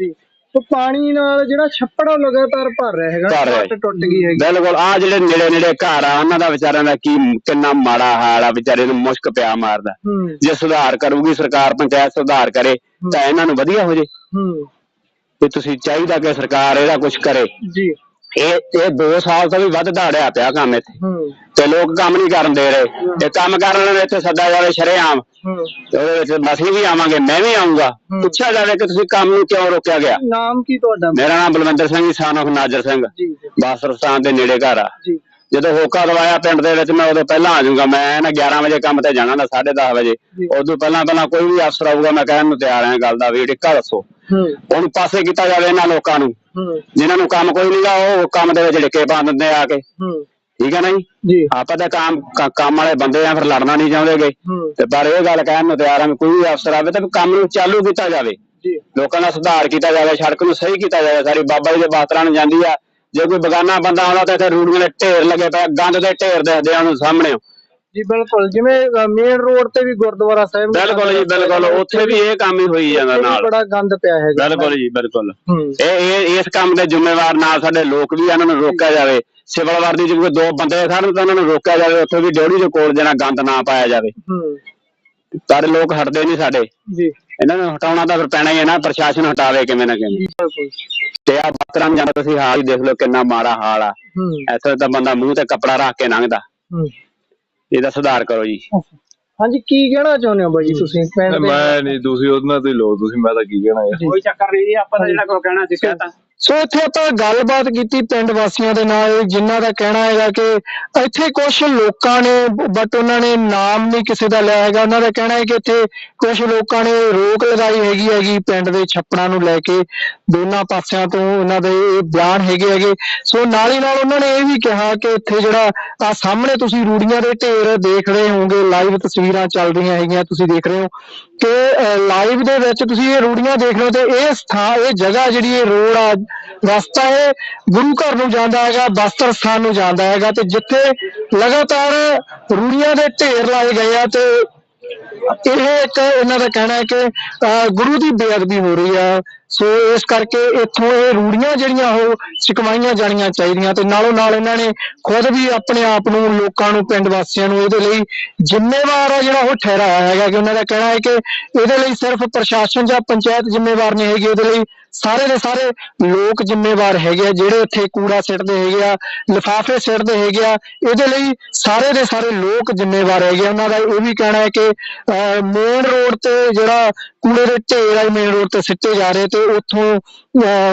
ਤੇ ਪਾਣੀ ਨਾਲ ਜਿਹੜਾ ਛੱਪੜ ਆ ਉਹ ਲਗਾਤਾਰ ਭਰ ਰਿਹਾ ਹੈਗਾ ਭਰ ਰਿਹਾ। ਛੱਤ ਟੁੱਟ ਗਈ ਹੈਗੀ। ਬਿਲਕੁਲ ਆ ਜਿਹੜੇ ਨੇੜੇ ਨੇੜੇ ਘਰ ਆ ਉਹਨਾਂ ਦਾ ਵਿਚਾਰਿਆਂ ਦਾ ਕੀ ਕਿੰਨਾ ਮਾੜਾ ਹਾਲ ਆ ਵਿਚਾਰੇ ਨੂੰ ਮੁਸ਼ਕ ਪਿਆ ਮਾਰਦਾ। ਹੂੰ। ਜੇ ਸੁਧਾਰ ਕਰੂਗੀ ਸਰਕਾਰ ਪੰਚਾਇਤ ਸੁਧਾਰ ਕਰੇ ਤਾਂ ਇਹਨਾਂ ਨੂੰ ਵਧੀਆ ਹੋ ਜੇ। ਹੂੰ। ਤੇ ਤੁਸੀਂ ਚਾਹੀਦਾ ਕਿ ਸਰਕਾਰ ਇਹਦਾ ਕੁਝ ਕਰੇ। ਜੀ। ਇਹ ਇਹ 2 ਸਾਲ ਤੋਂ ਵੀ ਵੱਧ ਦਾੜਿਆ ਪਿਆ ਕੰਮ ਇੱਥੇ। ਤੇ ਲੋਕ ਕੰਮ ਨਹੀਂ ਕਰਨ ਦੇ ਰਹੇ। ਤੇ ਕੰਮ ਕਰਨ ਵਾਲੇ ਨੂੰ ਇੱਥੇ ਸੱਦਾ ਜਾਵੇ ਸ਼ਰੇਆਮ। ਤੇ ਉਹਦੇ ਵਿੱਚ ਅਸੀਂ ਵੀ ਆਵਾਂਗੇ ਮੈਂ ਵੀ ਆਉਂਗਾ ਹੂੰ। ਪੁੱਛਿਆ ਜਾਵੇ ਕਿ ਤੁਸੀਂ ਕੰਮ ਨੂੰ ਕਿਉਂ ਰੋਕਿਆ ਗਿਆ? ਨਾਮ ਕੀ ਤੁਹਾਡਾ? ਮੇਰਾ ਨਾਮ ਬਲਵਿੰਦਰ ਸਿੰਘ ਸਾਨ of ਨਾਜਰ ਸਿੰਘ। ਬਾਸਰਸਤਾਨ ਦੇ ਨੇੜੇ ਘਰ ਆ। ਜਦੋਂ ਹੋਕਾ ਦਵਾਇਆ ਪਿੰਡ ਦੇ ਵਿੱਚ ਮੈਂ ਉਦੋਂ ਪਹਿਲਾਂ ਆ ਜਾਊਂਗਾ। ਮੈਂ ਨਾ 11 ਵਜੇ ਕੰਮ ਤੇ ਜਾਣਾ ਨਾ 10:30 ਵਜੇ। ਉਦੋਂ ਪਹਿਲਾਂ ਪਹਿਲਾਂ ਕੋਈ ਵੀ ਅਫਸਰ ਆਊਗਾ ਮੈਂ ਕਹਿਣ ਨੂੰ ਤਿਆਰ ਹਾਂ ਗੱਲ ਦਾ। ਵੀ ਟਿੱਕਾ ਦੱਸੋ। ਹੂੰ। ਉਹਨੂੰ ਪਾਸੇ ਕੀਤਾ ਜਾਵੇ ਇਹਨਾਂ ਲੋਕਾਂ ਨੂੰ। ਹੂੰ। ਜਿਨ੍ਹਾਂ ਨੂੰ ਕੰਮ ਕੋਈ ਨਹੀਂਗਾ ਉਹ ਕੰਮ ਦੇ ਵਿੱਚ ਡਿੱਕੇ ਪਾ ਦਿੰਦੇ ਆ ਕੇ। ਹੂੰ। ਠੀਕ ਹੈ ਨਾ ਜੀ? ਜੀ। ਆਪਾਂ ਤਾਂ ਕੰਮ ਕ- ਕੰਮ ਵਾਲੇ ਬੰਦੇ ਆ ਫਿਰ ਲੜਨਾ ਨਹੀਂ ਚਾਹੁੰਦੇਗੇ ਹੂੰ। ਤੇ ਪਰ ਇਹ ਗੱਲ ਕਹਿਣ ਨੂੰ ਤਿਆਰ ਵੀ ਕੋਈ ਵੀ ਅਫਸਰ ਆਵੇ ਤਾਂ ਕੰਮ ਨੂੰ ਚਾਲੂ ਕੀਤਾ ਜਾਵੇ। ਜੀ। ਲੋਕਾਂ ਦਾ ਸੁਧਾਰ ਕੀਤਾ ਜਾਵੇ ਸੜਕ ਨੂੰ ਸਹੀ ਕੀਤਾ ਜਾਵੇ। ਸਾਰੀ ਬਾਬਾ ਜੀ ਦੇ ਬਾਤਰਾਂ ਨੂੰ ਜਾਂਦੀ ਆ। ਜੇ ਕੋਈ ਬਗਾਨਾ ਬੰਦਾ ਆਉਂਦਾ ਤਾਂ ਇੱਥੇ ਰੂੜੀਆਂ ਦੇ ਢੇਰ ਲੱਗੇ ਪਏ ਆ, ਗੰਦ ਦੇ ਢੇਰ ਦੇਖਦੇ ਆ ਉਹਨੂੰ ਸਾਹਮਣੇ। ਜੀ ਬਿਲਕੁਲ। ਜਿਵੇਂ ਮੇਨ ਰੋਡ ਤੇ ਵੀ ਗੁਰਦੁਆਰਾ ਸਾਹਿਬ ਬਿਲਕੁਲ ਜੀ ਬਿਲਕੁਲ। ਉੱਥੇ ਵੀ ਇਹ ਕੰਮ ਹੀ ਹੋਈ ਜਾਂਦਾ ਨਾਲ। ਬੜਾ ਗੰਦ ਪਿਆ ਹੈਗਾ। ਬਿਲਕੁਲ ਜੀ ਬਿਲਕੁਲ। ਇਹ ਇਹ ਇਸ ਕੰਮ ਦੇ ਜ਼ਿੰਮੇਵਾਰ ਨਾਲ ਸਾਡੇ ਲੋਕ ਵੀ ਇਹਨਾਂ ਨੂੰ ਰੋਕਿਆ ਜਾਵੇ। ਸਿਵਲ ਵਰਦੀ ਚ ਕੋਈ ਦੋ ਬੰਦੇ ਖੜਨ ਤਾਂ ਉਹਨਾਂ ਨੂੰ ਰੋਕਿਆ ਜਾਵੇ। ਉੱਥੇ ਵੀ ਡਿਊਟੀ ਦੇ ਕੋਲ ਜਿਹੜਾ ਗੰਦ ਨਾ ਪਾਇਆ ਜਾਵੇ। ਹੂੰ। ਪਰ ਲੋਕ ਹਟਦੇ ਨਹੀਂ ਸਾਡੇ। ਜੀ। ਇਹਨਾਂ ਨੂੰ ਹਟਾਉਣਾ ਤਾਂ ਫਿਰ ਪੈਣਾ ਹੀ ਹੈ ਨਾ। ਪ੍ਰਸ਼ਾਸਨ ਹਟਾਵੇ ਕਿਵੇਂ ਨਾ ਕਿਵੇਂ। ਤੇ ਆ ਬਾਤਰਾਂ ਜਾਂਦਾ ਤੁਸੀਂ ਹਾਲ ਹੀ ਦੇਖ ਲਓ ਕਿੰਨਾ ਮਾੜਾ ਹਾਲ ਆ। ਇੱਥੇ ਤਾਂ ਬੰਦਾ ਮੂੰਹ ਤੇ ਕੱਪੜਾ ਰੱਖ ਕੇ ਲੰਘਦਾ। ਹੂੰ। ਇਹਦਾ ਸੁਧਾਰ ਕਰੋ ਜੀ। ਹਾਂਜੀ ਕੀ ਕਹਿਣਾ ਚਾਹੁੰਦੇ ਹੋ ਬਾਈ ਜੀ ਤੁਸੀਂ? ਪਿੰਡ ਦੇ ਮੈਂ ਨਹੀਂ ਤੁਸੀਂ ਉਹਨਾਂ ਤੋਂ ਹੀ ਲਓ ਤੁਸੀਂ ਮੈਂ ਤਾਂ ਕੀ ਕਹਿਣਾ ਯਾਰ। ਕੋਈ ਚੱਕਰ ਨਹੀਂ ਜੀ ਆਪਾਂ ਤਾਂ ਜਿਹੜਾ ਕੋਈ ਕਹਿਣਾ ਸੀ ਕਹਤਾ। ਸੋ ਇੱਥੇ ਆਪਾਂ ਗੱਲਬਾਤ ਕੀਤੀ ਪਿੰਡ ਵਾਸੀਆਂ ਦੇ ਨਾਲ, ਜਿਨ੍ਹਾਂ ਦਾ ਕਹਿਣਾ ਹੈਗਾ ਕਿ ਇੱਥੇ ਕੁਝ ਲੋਕਾਂ ਨੇ ਬਟ ਉਹਨਾਂ ਨੇ ਨਾਮ ਨਹੀਂ ਕਿਸੇ ਦਾ ਲਿਆ ਹੈਗਾ। ਉਹਨਾਂ ਦਾ ਕਹਿਣਾ ਹੈ ਕਿ ਇੱਥੇ ਕੁਝ ਲੋਕਾਂ ਨੇ ਰੋਕ ਲਗਾਈ ਹੈਗੀ ਹੈਗੀ ਪਿੰਡ ਦੇ ਛੱਪੜਾਂ ਨੂੰ ਲੈ ਕੇ। ਦੋਨਾਂ ਪਾਸਿਆਂ ਤੋਂ ਉਹਨਾਂ ਦੇ ਇਹ ਬਿਆਨ ਹੈਗੇ ਹੈਗੇ। ਸੋ ਨਾਲ ਹੀ ਨਾਲ ਉਹਨਾਂ ਨੇ ਇਹ ਵੀ ਕਿਹਾ ਕਿ ਇੱਥੇ ਜਿਹੜਾ ਆ ਸਾਹਮਣੇ ਤੁਸੀਂ ਰੂੜੀਆਂ ਦੇ ਢੇਰ ਦੇਖ ਰਹੇ ਹੋਵੋਗੇ, ਲਾਈਵ ਤਸਵੀਰਾਂ ਚੱਲ ਰਹੀਆਂ ਹੈਗੀਆਂ, ਤੁਸੀਂ ਦੇਖ ਰਹੇ ਹੋ। ਕਿ ਲਾਈਵ ਦੇ ਵਿੱਚ ਤੁਸੀਂ ਇਹ ਰੂੜੀਆਂ ਦੇਖ ਰਹੇ ਹੋ ਤੇ ਇਹ ਸਥਾਨ, ਇਹ ਜਗ੍ਹਾ ਜਿਹੜੀ ਇਹ ਰੋਡ ਆ, ਰਸਤਾ ਇਹ ਗੁਰੂ ਘਰ ਨੂੰ ਜਾਂਦਾ ਹੈਗਾ, ਬਸਤਰ ਸਥਾਨ ਨੂੰ ਜਾਂਦਾ ਹੈਗਾ ਤੇ ਜਿੱਥੇ ਲਗਾਤਾਰ ਰੂੜੀਆਂ ਦੇ ਢੇਰ ਲਾਏ ਗਏ ਆ ਤੇ ਇਹ ਇੱਕ ਇਹਨਾਂ ਦਾ ਕਹਿਣਾ ਹੈ ਕਿ ਗੁਰੂ ਦੀ ਬੇਅਦਬੀ ਹੋ ਰਹੀ ਆ। ਸੋ ਇਸ ਕਰਕੇ ਇੱਥੋਂ ਇਹ ਰੂੜੀਆਂ ਜਿਹੜੀਆਂ ਉਹ ਚੁਕਵਾਈਆਂ ਜਾਣੀਆਂ ਚਾਹੀਦੀਆਂ ਤੇ ਨਾਲੋਂ ਨਾਲ ਇਹਨਾਂ ਨੇ ਖੁਦ ਵੀ ਆਪਣੇ ਆਪ ਨੂੰ, ਲੋਕਾਂ ਨੂੰ, ਪਿੰਡ ਵਾਸੀਆਂ ਨੂੰ ਇਹਦੇ ਲਈ ਜ਼ਿੰਮੇਵਾਰ ਆ ਜਿਹੜਾ ਉਹ ਠਹਿਰਾਇਆ ਹੈਗਾ ਕਿ ਉਹਨਾਂ ਦਾ ਕਹਿਣਾ ਹੈ ਕਿ ਇਹਦੇ ਲਈ ਸਿਰਫ ਪ੍ਰਸ਼ਾਸਨ ਜਾਂ ਪੰਚਾਇਤ ਜ਼ਿੰਮੇਵਾਰ ਨਹੀਂ ਹੈਗੀ ਉਹਦੇ ਲਈ ਸਾਰੇ ਦੇ ਸਾਰੇ ਲੋਕ ਜ਼ਿੰਮੇਵਾਰ ਹੈਗੇ ਆ, ਜਿਹੜੇ ਇੱਥੇ ਕੂੜਾ ਸਿੱਟਦੇ ਹੈਗੇ ਆ, ਲਿਫਾਫੇ ਸਿੱਟਦੇ ਹੈਗੇ ਆ, ਇਹਦੇ ਲਈ ਸਾਰੇ ਦੇ ਸਾਰੇ ਲੋਕ ਜ਼ਿੰਮੇਵਾਰ ਹੈਗੇ ਆ। ਉਹਨਾਂ ਦਾ ਇਹ ਵੀ ਕਹਿਣਾ ਹੈ ਕਿ ਮੇਨ ਰੋਡ ਤੇ ਜਿਹੜਾ ਕੂੜੇ ਦੇ ਢੇਰ ਆ ਮੇਨ ਰੋਡ ਤੇ ਸਿੱਟੇ ਜਾ ਰਹੇ ਤੇ ਉੱਥੋਂ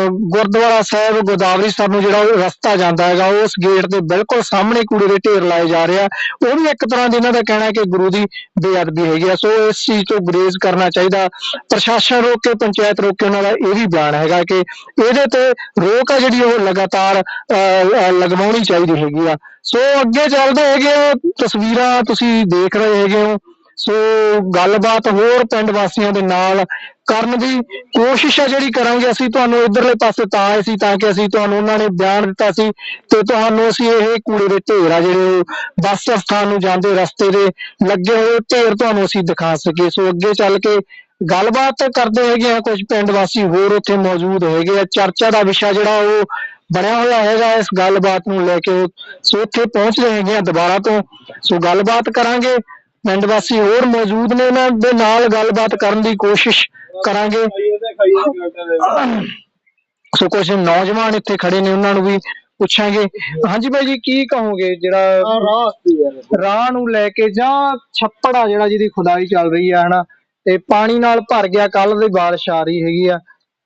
ਗੁਰਦੁਆਰਾ ਸਾਹਿਬ ਗੋਦਾਵਰੀ ਸਾਹਿਬ ਨੂੰ ਜਿਹੜਾ ਉਹ ਰਸਤਾ ਜਾਂਦਾ ਹੈਗਾ ਉਸ ਗੇਟ ਦੇ ਬਿਲਕੁਲ ਸਾਹਮਣੇ ਕੂੜੇ ਦੇ ਢੇਰ ਲਾਏ ਜਾ ਰਹੇ ਆ। ਉਹ ਵੀ ਇੱਕ ਤਰ੍ਹਾਂ ਦੀ ਇਹਨਾਂ ਦਾ ਕਹਿਣਾ ਹੈ ਕਿ ਗੁਰੂ ਦੀ ਬੇਅਦਬੀ ਹੈਗੀ ਆ। ਸੋ ਇਸ ਚੀਜ਼ ਤੋਂ ਗੁਰੇਜ਼ ਕਰਨਾ ਚਾਹੀਦਾ। ਪ੍ਰਸ਼ਾਸਨ ਰੋਕ ਕੇ ਪੰਚਾਇਤ ਰੋਕ ਕੇ ਉਹਨਾਂ ਦਾ ਇਹ ਵੀ ਬਿਆਨ ਹੈਗਾ ਕਿ ਇਹਦੇ ਤੇ ਰੋਕ ਆ ਜਿਹੜੀ ਉਹ ਲਗਾਤਾਰ ਅਹ, ਲਗਵਾਉਣੀ ਚਾਹੀਦੀ ਹੈਗੀ ਆ। ਸੋ ਅੱਗੇ ਚੱਲਦੇ ਹੈਗੇ ਆ। ਤਸਵੀਰਾਂ ਤੁਸੀਂ ਦੇਖ ਰਹੇ ਹੈਗੇ ਹੋ। ਸੋ ਗੱਲਬਾਤ ਹੋਰ ਪਿੰਡ ਵਾਸੀਆਂ ਦੇ ਨਾਲ। ਕਰਨ ਦੀ ਕੋਸ਼ਿਸ਼ ਹੈ ਜਿਹੜੀ ਕਰਾਂਗੇ ਅਸੀਂ, ਤੁਹਾਨੂੰ ਇਧਰਲੇ ਪਾਸੇ ਤਾਂ ਆਏ ਸੀ ਤਾਂ ਕਿ ਅਸੀਂ ਤੁਹਾਨੂੰ ਉਹਨਾਂ ਨੇ ਬਿਆਨ ਦਿੱਤਾ ਸੀ ਤੇ ਤੁਹਾਨੂੰ ਅਸੀਂ ਇਹ ਕੂੜੇ ਦੇ ਢੇਰ ਆ ਜਿਹੜੇ ਉਹ ਬੱਸ ਸਥਾਨ ਨੂੰ ਜਾਂਦੇ ਰਸਤੇ ਦੇ ਲੱਗੇ ਹੋਏ ਢੇਰ ਤੁਹਾਨੂੰ ਅਸੀਂ ਦਿਖਾ ਸਕੀਏ। ਸੋ ਅੱਗੇ ਚੱਲ ਕੇ ਗੱਲਬਾਤ ਕਰਦੇ ਹੈਗੇ ਆ, ਕੁਝ ਪਿੰਡ ਵਾਸੀ ਹੋਰ ਉੱਥੇ ਮੌਜੂਦ ਹੈਗੇ ਆ। ਚਰਚਾ ਦਾ ਵਿਸ਼ਾ ਜਿਹੜਾ ਉਹ ਬਣਿਆ ਹੋਇਆ ਹੈਗਾ ਇਸ ਗੱਲਬਾਤ ਨੂੰ ਲੈ ਕੇ। ਉਹ- ਸੋ ਉੱਥੇ ਪਹੁੰਚ ਰਹੇ ਹੈਗੇ ਆ ਦੁਬਾਰਾ ਤੋਂ। ਸੋ ਗੱਲਬਾਤ ਕਰਾਂਗੇ। ਪਿੰਡ ਵਾਸੀ ਹੋਰ ਮੌਜੂਦ ਨੇ ਉਹਨਾਂ ਦੇ ਨਾਲ ਗੱਲਬਾਤ ਕਰਨ ਦੀ ਕੋਸ਼ਿਸ਼ ਕਰਾਂਗੇ। ਸੋ ਕੁਝ ਨੌਜਵਾਨ ਇੱਥੇ ਖੜੇ ਨੇ ਉਹਨਾਂ ਨੂੰ ਵੀ ਪੁੱਛਾਂਗੇ। ਹਾਂਜੀ ਬਾਈ ਜੀ ਕੀ ਕਹੋਗੇ? ਜਿਹੜਾ ਰਾਹ ਨੂੰ ਲੈ ਕੇ ਜਾਂ ਛੱਪੜ ਆ ਜਿਹੜਾ ਜਿਹਦੀ ਖੁਦਾਈ ਚੱਲ ਰਹੀ ਆ ਹਨਾ ਤੇ ਪਾਣੀ ਨਾਲ ਭਰ ਗਿਆ ਕੱਲ ਦੀ ਬਾਰਿਸ਼ ਆ ਰਹੀ ਹੈਗੀ ਆ।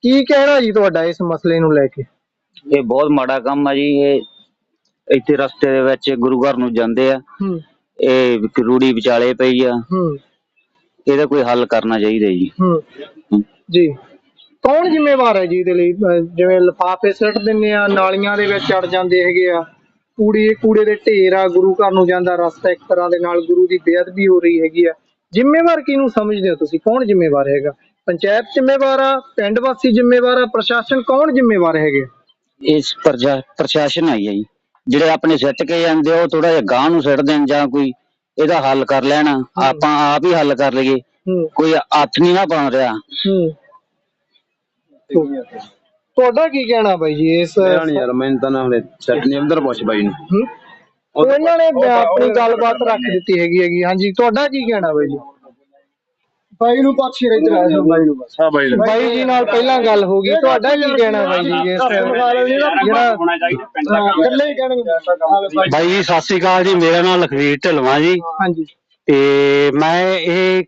ਕੀ ਕਹਿਣਾ ਜੀ ਤੁਹਾਡਾ ਇਸ ਮਸਲੇ ਨੂੰ ਲੈ ਕੇ? ਇਹ ਬਹੁਤ ਮਾੜਾ ਕੰਮ ਆ ਜੀ ਇਹ ਇੱਥੇ ਰਸਤੇ ਦੇ ਵਿੱਚ ਗੁਰੂ ਘਰ ਨੂੰ ਜਾਂਦੇ ਆ। ਹੂੰ। ਇਹ ਰੂੜੀ ਵਿਚਾਲੇ ਪਈ ਆ। ਹੂੰ। ਇਹਦਾ ਕੋਈ ਹੱਲ ਕਰਨਾ ਚਾਹੀਦਾ ਜੀ। ਹੂੰ। ਜੀ। ਕੌਣ ਜ਼ਿੰਮੇਵਾਰ ਹੈ ਜੀ ਇਹਦੇ ਲਈ? ਅਹ ਜਿਵੇਂ ਲਿਫਾਫੇ ਸਿੱਟ ਦਿੰਨੇ ਆ ਨਾਲੀਆਂ ਦੇ ਵਿੱਚ ਚੜ ਜਾਂਦੇ ਹੈਗੇ ਆ। ਕੂੜੇ ਕੂੜੇ ਦੇ ਢੇਰ ਆ ਗੁਰੂ ਘਰ ਨੂੰ ਜਾਂਦਾ ਰਸਤਾ ਇੱਕ ਤਰ੍ਹਾਂ ਦੇ ਨਾਲ ਗੁਰੂ ਦੀ ਬੇਅਦਬੀ ਹੋ ਰਹੀ ਹੈਗੀ ਆ। ਜ਼ਿੰਮੇਵਾਰ ਕਿਹਨੂੰ ਸਮਝਦੇ ਹੋ ਤੁਸੀਂ? ਕੌਣ ਜ਼ਿੰਮੇਵਾਰ ਹੈਗਾ? ਪੰਚਾਇਤ ਜ਼ਿੰਮੇਵਾਰ ਆ? ਪਿੰਡ ਵਾਸੀ ਜ਼ਿੰਮੇਵਾਰ ਆ? ਪ੍ਰਸ਼ਾਸਨ ਕੌਣ ਜ਼ਿੰਮੇਵਾਰ ਹੈਗੇ? ਇਸ ਪ੍ਰਜਾ ਪ੍ਰਸ਼ਾਸਨ ਆਈ ਆ ਜੀ। ਜਿਹੜੇ ਆਪਣੇ ਸਿੱਟ ਕੇ ਜਾਂਦੇ ਆ, ਉਹ ਥੋੜਾ ਜਿਹਾ ਗਾਂ ਨੂੰ ਸਿੱਟ ਦੇਣ ਜਾਂ ਕੋਈ ਇਹਦਾ ਹੱਲ ਕਰ ਲੈਣ। ਆਪਾਂ ਆਪ ਹੀ ਹੱਲ ਕਰ ਲਈਏ। ਕੋਈ ਹੱਥ ਨਹੀਂ ਨਾ ਪਾਉਣ ਰਿਹਾ। ਹੂੰ। ਤੁਹਾਡਾ ਕੀ ਕਹਿਣਾ ਬਾਈ ਜੀ? ਇਸ ਯਾਰ ਮੈਨੂੰ ਤਾਂ ਨਾ ਹਲੇ ਸੈੱਟ ਨਹੀਂ ਅੰਦਰ ਪੁੱਛ ਬਾਈ ਨੂੰ। ਹੂੰ? ਉਹ ਇਹਨਾਂ ਨੇ ਆਪਣੀ ਗੱਲਬਾਤ ਰੱਖ ਦਿੱਤੀ ਹੈਗੀ ਹੈਗੀ। ਹਾਂਜੀ ਤੁਹਾਡਾ ਕੀ ਕਹਿਣਾ ਬਾਈ ਜੀ? ਬਾਈ ਨੂੰ ਪੁੱਛ ਰਹੇ ਇਧਰ ਆਇਆ ਬਾਈ ਨੂੰ ਹਾਂ ਬਾਈ ਬਾਈ ਜੀ ਨਾਲ ਪਹਿਲਾਂ ਗੱਲ ਹੋ ਗਈ ਤੁਹਾਡਾ ਕੀ ਕਹਿਣਾ ਬਾਈ ਜੀ ਇਸ ਜਿਹੜਾ ਇਕੱਲੇ ਹੀ ਕਹਿਣਗੇ। ਬਾਈ ਜੀ ਸਤਿ ਸ੍ਰੀ ਅਕਾਲ ਜੀ ਮੇਰਾ ਨਾਮ ਲਖਵੀਰ ਢਿਲਵਾ ਜੀ। ਹਾਂਜੀ। ਤੇ ਮੈਂ ਇਹ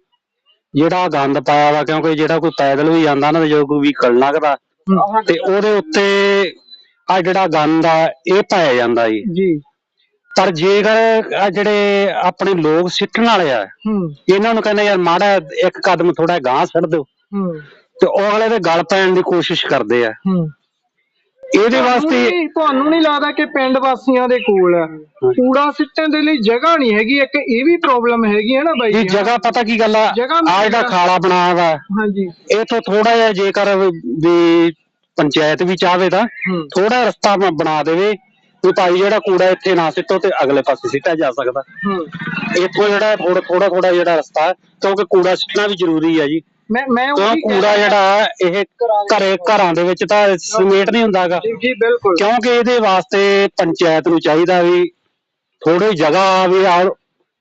ਜਿਹੜਾ ਗੰਦ ਪਾਇਆ ਵਾ ਕਿਉਂਕਿ ਜਿਹੜਾ ਕੋਈ ਪੈਦਲ ਵੀ ਜਾਂਦਾ ਨਾ ਤੇ ਜੋ ਕੋਈ ਵਹੀਕਲ ਲੰਘਦਾ ਤੇ ਉਹਦੇ ਉੱਤੇ ਆ ਜਿਹੜਾ ਗੰਦ ਆ ਇਹ ਪਾਇਆ ਜਾਂਦਾ ਜੀ। ਜੀ। ਪਰ ਜੇਕਰ ਆ ਜਿਹੜੇ ਆਪਣੇ ਲੋਕ ਸਿੱਟਣ ਵਾਲੇ ਆ ਹੂੰ। ਇਹਨਾਂ ਨੂੰ ਕਹਿੰਦੇ ਯਾਰ ਮਾੜਾ ਇੱਕ ਕਦਮ ਥੋੜਾ ਗਾਂਹ ਛੱਡ ਦਿਓ। ਹੂੰ। ਤੇ ਉਹ ਅਗਲੇ ਦੇ ਗਲ ਪੈਣ ਦੀ ਕੋਸ਼ਿਸ਼ ਕਰਦੇ ਆ। ਹੂੰ। ਇਹਦੇ ਵਾਸਤੇ ਤੁਹਾਨੂੰ ਨਹੀਂ- ਲੱਗਦਾ ਕਿ ਪਿੰਡ ਵਾਸੀਆਂ ਦੇ ਕੋਲ ਕੂੜਾ ਸਿੱਟਣ ਦੇ ਲਈ ਜਗ੍ਹਾ ਨਹੀਂ ਹੈਗੀ ਇੱਕ ਇਹ ਵੀ ਪ੍ਰੋਬਲਮ ਹੈਗੀ ਹੈ ਨਾ ਬਾਈ ਇਹ ਜੀ? ਜਗ੍ਹਾ ਪਤਾ ਕੀ ਗੱਲ ਆ? ਜਗ੍ਹਾ ਆ ਜਿਹੜਾ ਖਾਲਾ ਬਣਾਇਆ ਵਾ ਹਾਂਜੀ। ਇਹ ਤੋਂ ਥੋੜਾ ਜਿਹਾ ਜੇਕਰ ਵੀ ਪੰਚਾਇਤ ਵੀ ਚਾਹਵੇ ਤਾਂ ਹੂੰ। ਥੋੜਾ ਰਸਤਾ ਬ- ਬਣਾ ਦੇਵੇ। ਵੀ ਭਾਈ ਜਿਹੜਾ ਕੂੜਾ ਇੱਥੇ ਨਾ ਸਿੱਟੋ ਤੇ ਅਗਲੇ ਪਾਸੇ ਸਿੱਟਿਆ ਜਾ ਸਕਦਾ। ਹੂੰ। ਇੱਥੋਂ ਜਿਹੜਾ ਥੋੜਾ ਥੋੜਾ ਥੋੜਾ ਜਿਹੜਾ ਰਸਤਾ ਹੈ, ਕਿਉਂਕਿ ਕੂੜਾ ਸਿੱਟਣਾ ਵੀ ਜ਼ਰੂਰੀ ਹੈ ਜੀ। ਮੈਂ ਮੈਂ ਕਿਉਂ ਉਹੀ ਕਹਿ ਕੂੜਾ ਜਿਹੜਾ ਇਹ ਘਰੇ ਘਰਾਂ ਦੇ ਵਿੱਚ ਤਾਂ ਸਮੇਟ ਨਹੀਂ ਹੁੰਦਾਗਾ। ਜੀ ਜੀ ਬਿਲਕੁਲ। ਕਿਉਂਕਿ ਇਹਦੇ ਵਾਸਤੇ ਪੰਚਾਇਤ ਨੂੰ ਚਾਹੀਦਾ ਵੀ ਥੋੜੀ ਜਗ੍ਹਾ ਵੀ ਆ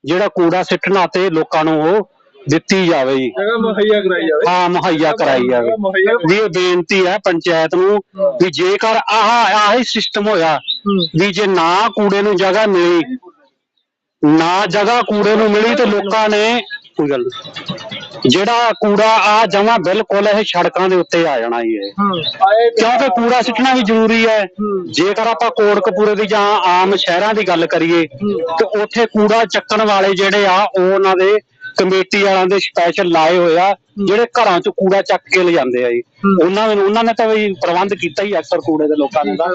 ਜਿਹੜਾ ਕੂੜਾ ਸਿੱਟਣਾ ਤੇ ਲੋਕਾਂ ਨੂੰ ਉਹ ਦਿੱਤੀ ਜਾਵੇ ਜੀ। ਜਗ੍ਹਾ ਮੁਹੱਈਆ ਕਰਾਈ ਜਾਵੇ। ਹਾਂ ਮੁਹੱਈਆ ਕਰਾਈ ਜਾਵੇ। ਮੁਹੱਈਆ ਵੀ ਇਹ ਬੇਨਤੀ ਹੈ ਪੰਚਾਇਤ ਨੂੰ ਵੀ ਜੇਕਰ ਆਹ ਆਹੀ ਸਿਸਟਮ ਹੋਇਆ ਹੂੰ। ਵੀ ਜੇ ਨਾ ਕੂੜੇ ਨੂੰ ਜਗ੍ਹਾ ਮਿਲੀ ਨਾ ਜਗ੍ਹਾ ਕੂੜੇ ਨੂੰ ਮਿਲੀ ਤੇ ਲੋਕਾਂ ਨੇ ਕੋਈ ਗੱਲ ਨੀ। ਜਿਹੜਾ ਕੂੜਾ ਆ ਜਮਾ ਬਿਲਕੁਲ ਇਹ ਸੜਕਾਂ ਦੇ ਉੱਤੇ ਆ ਜਾਣਾ ਇਹ। ਹੂੰ। ਕਿਉਂਕਿ ਕੂੜਾ ਸਿੱਟਣਾ ਵੀ ਜ਼ਰੂਰੀ ਹੈ। ਜੇਕਰ ਆਪਾਂ ਕੋਟਕਪੂਰੇ ਦੀ ਜਾਂ ਆਮ ਸ਼ਹਿਰਾਂ ਦੀ ਗੱਲ ਕਰੀਏ ਤੇ ਉੱਥੇ ਕੂੜਾ ਚੱਕਣ ਵਾਲੇ ਜਿਹੜੇ ਆ ਉਹ ਉਹਨਾਂ ਦੇ ਕਮੇਟੀ ਵਾਲਿਆਂ ਦੇ ਸਪੈਸ਼ਲ ਲਾਏ ਹੋਏ ਆ। ਜਿਹੜੇ ਘਰਾਂ ਚ ਕੂੜਾ ਚੱਕ ਕੇ ਲਿਜਾਂਦੇ ਆ ਜੀ। ਉਹਨਾਂ ਨੇ ਉਹਨਾਂ ਨੇ ਤਾਂ ਵੀ ਪ੍ਰਬੰਧ ਕੀਤਾ ਹੀ ਅਕਸਰ ਕੂੜੇ ਦੇ ਲੋਕਾਂ ਨੇ ਤਾਂ।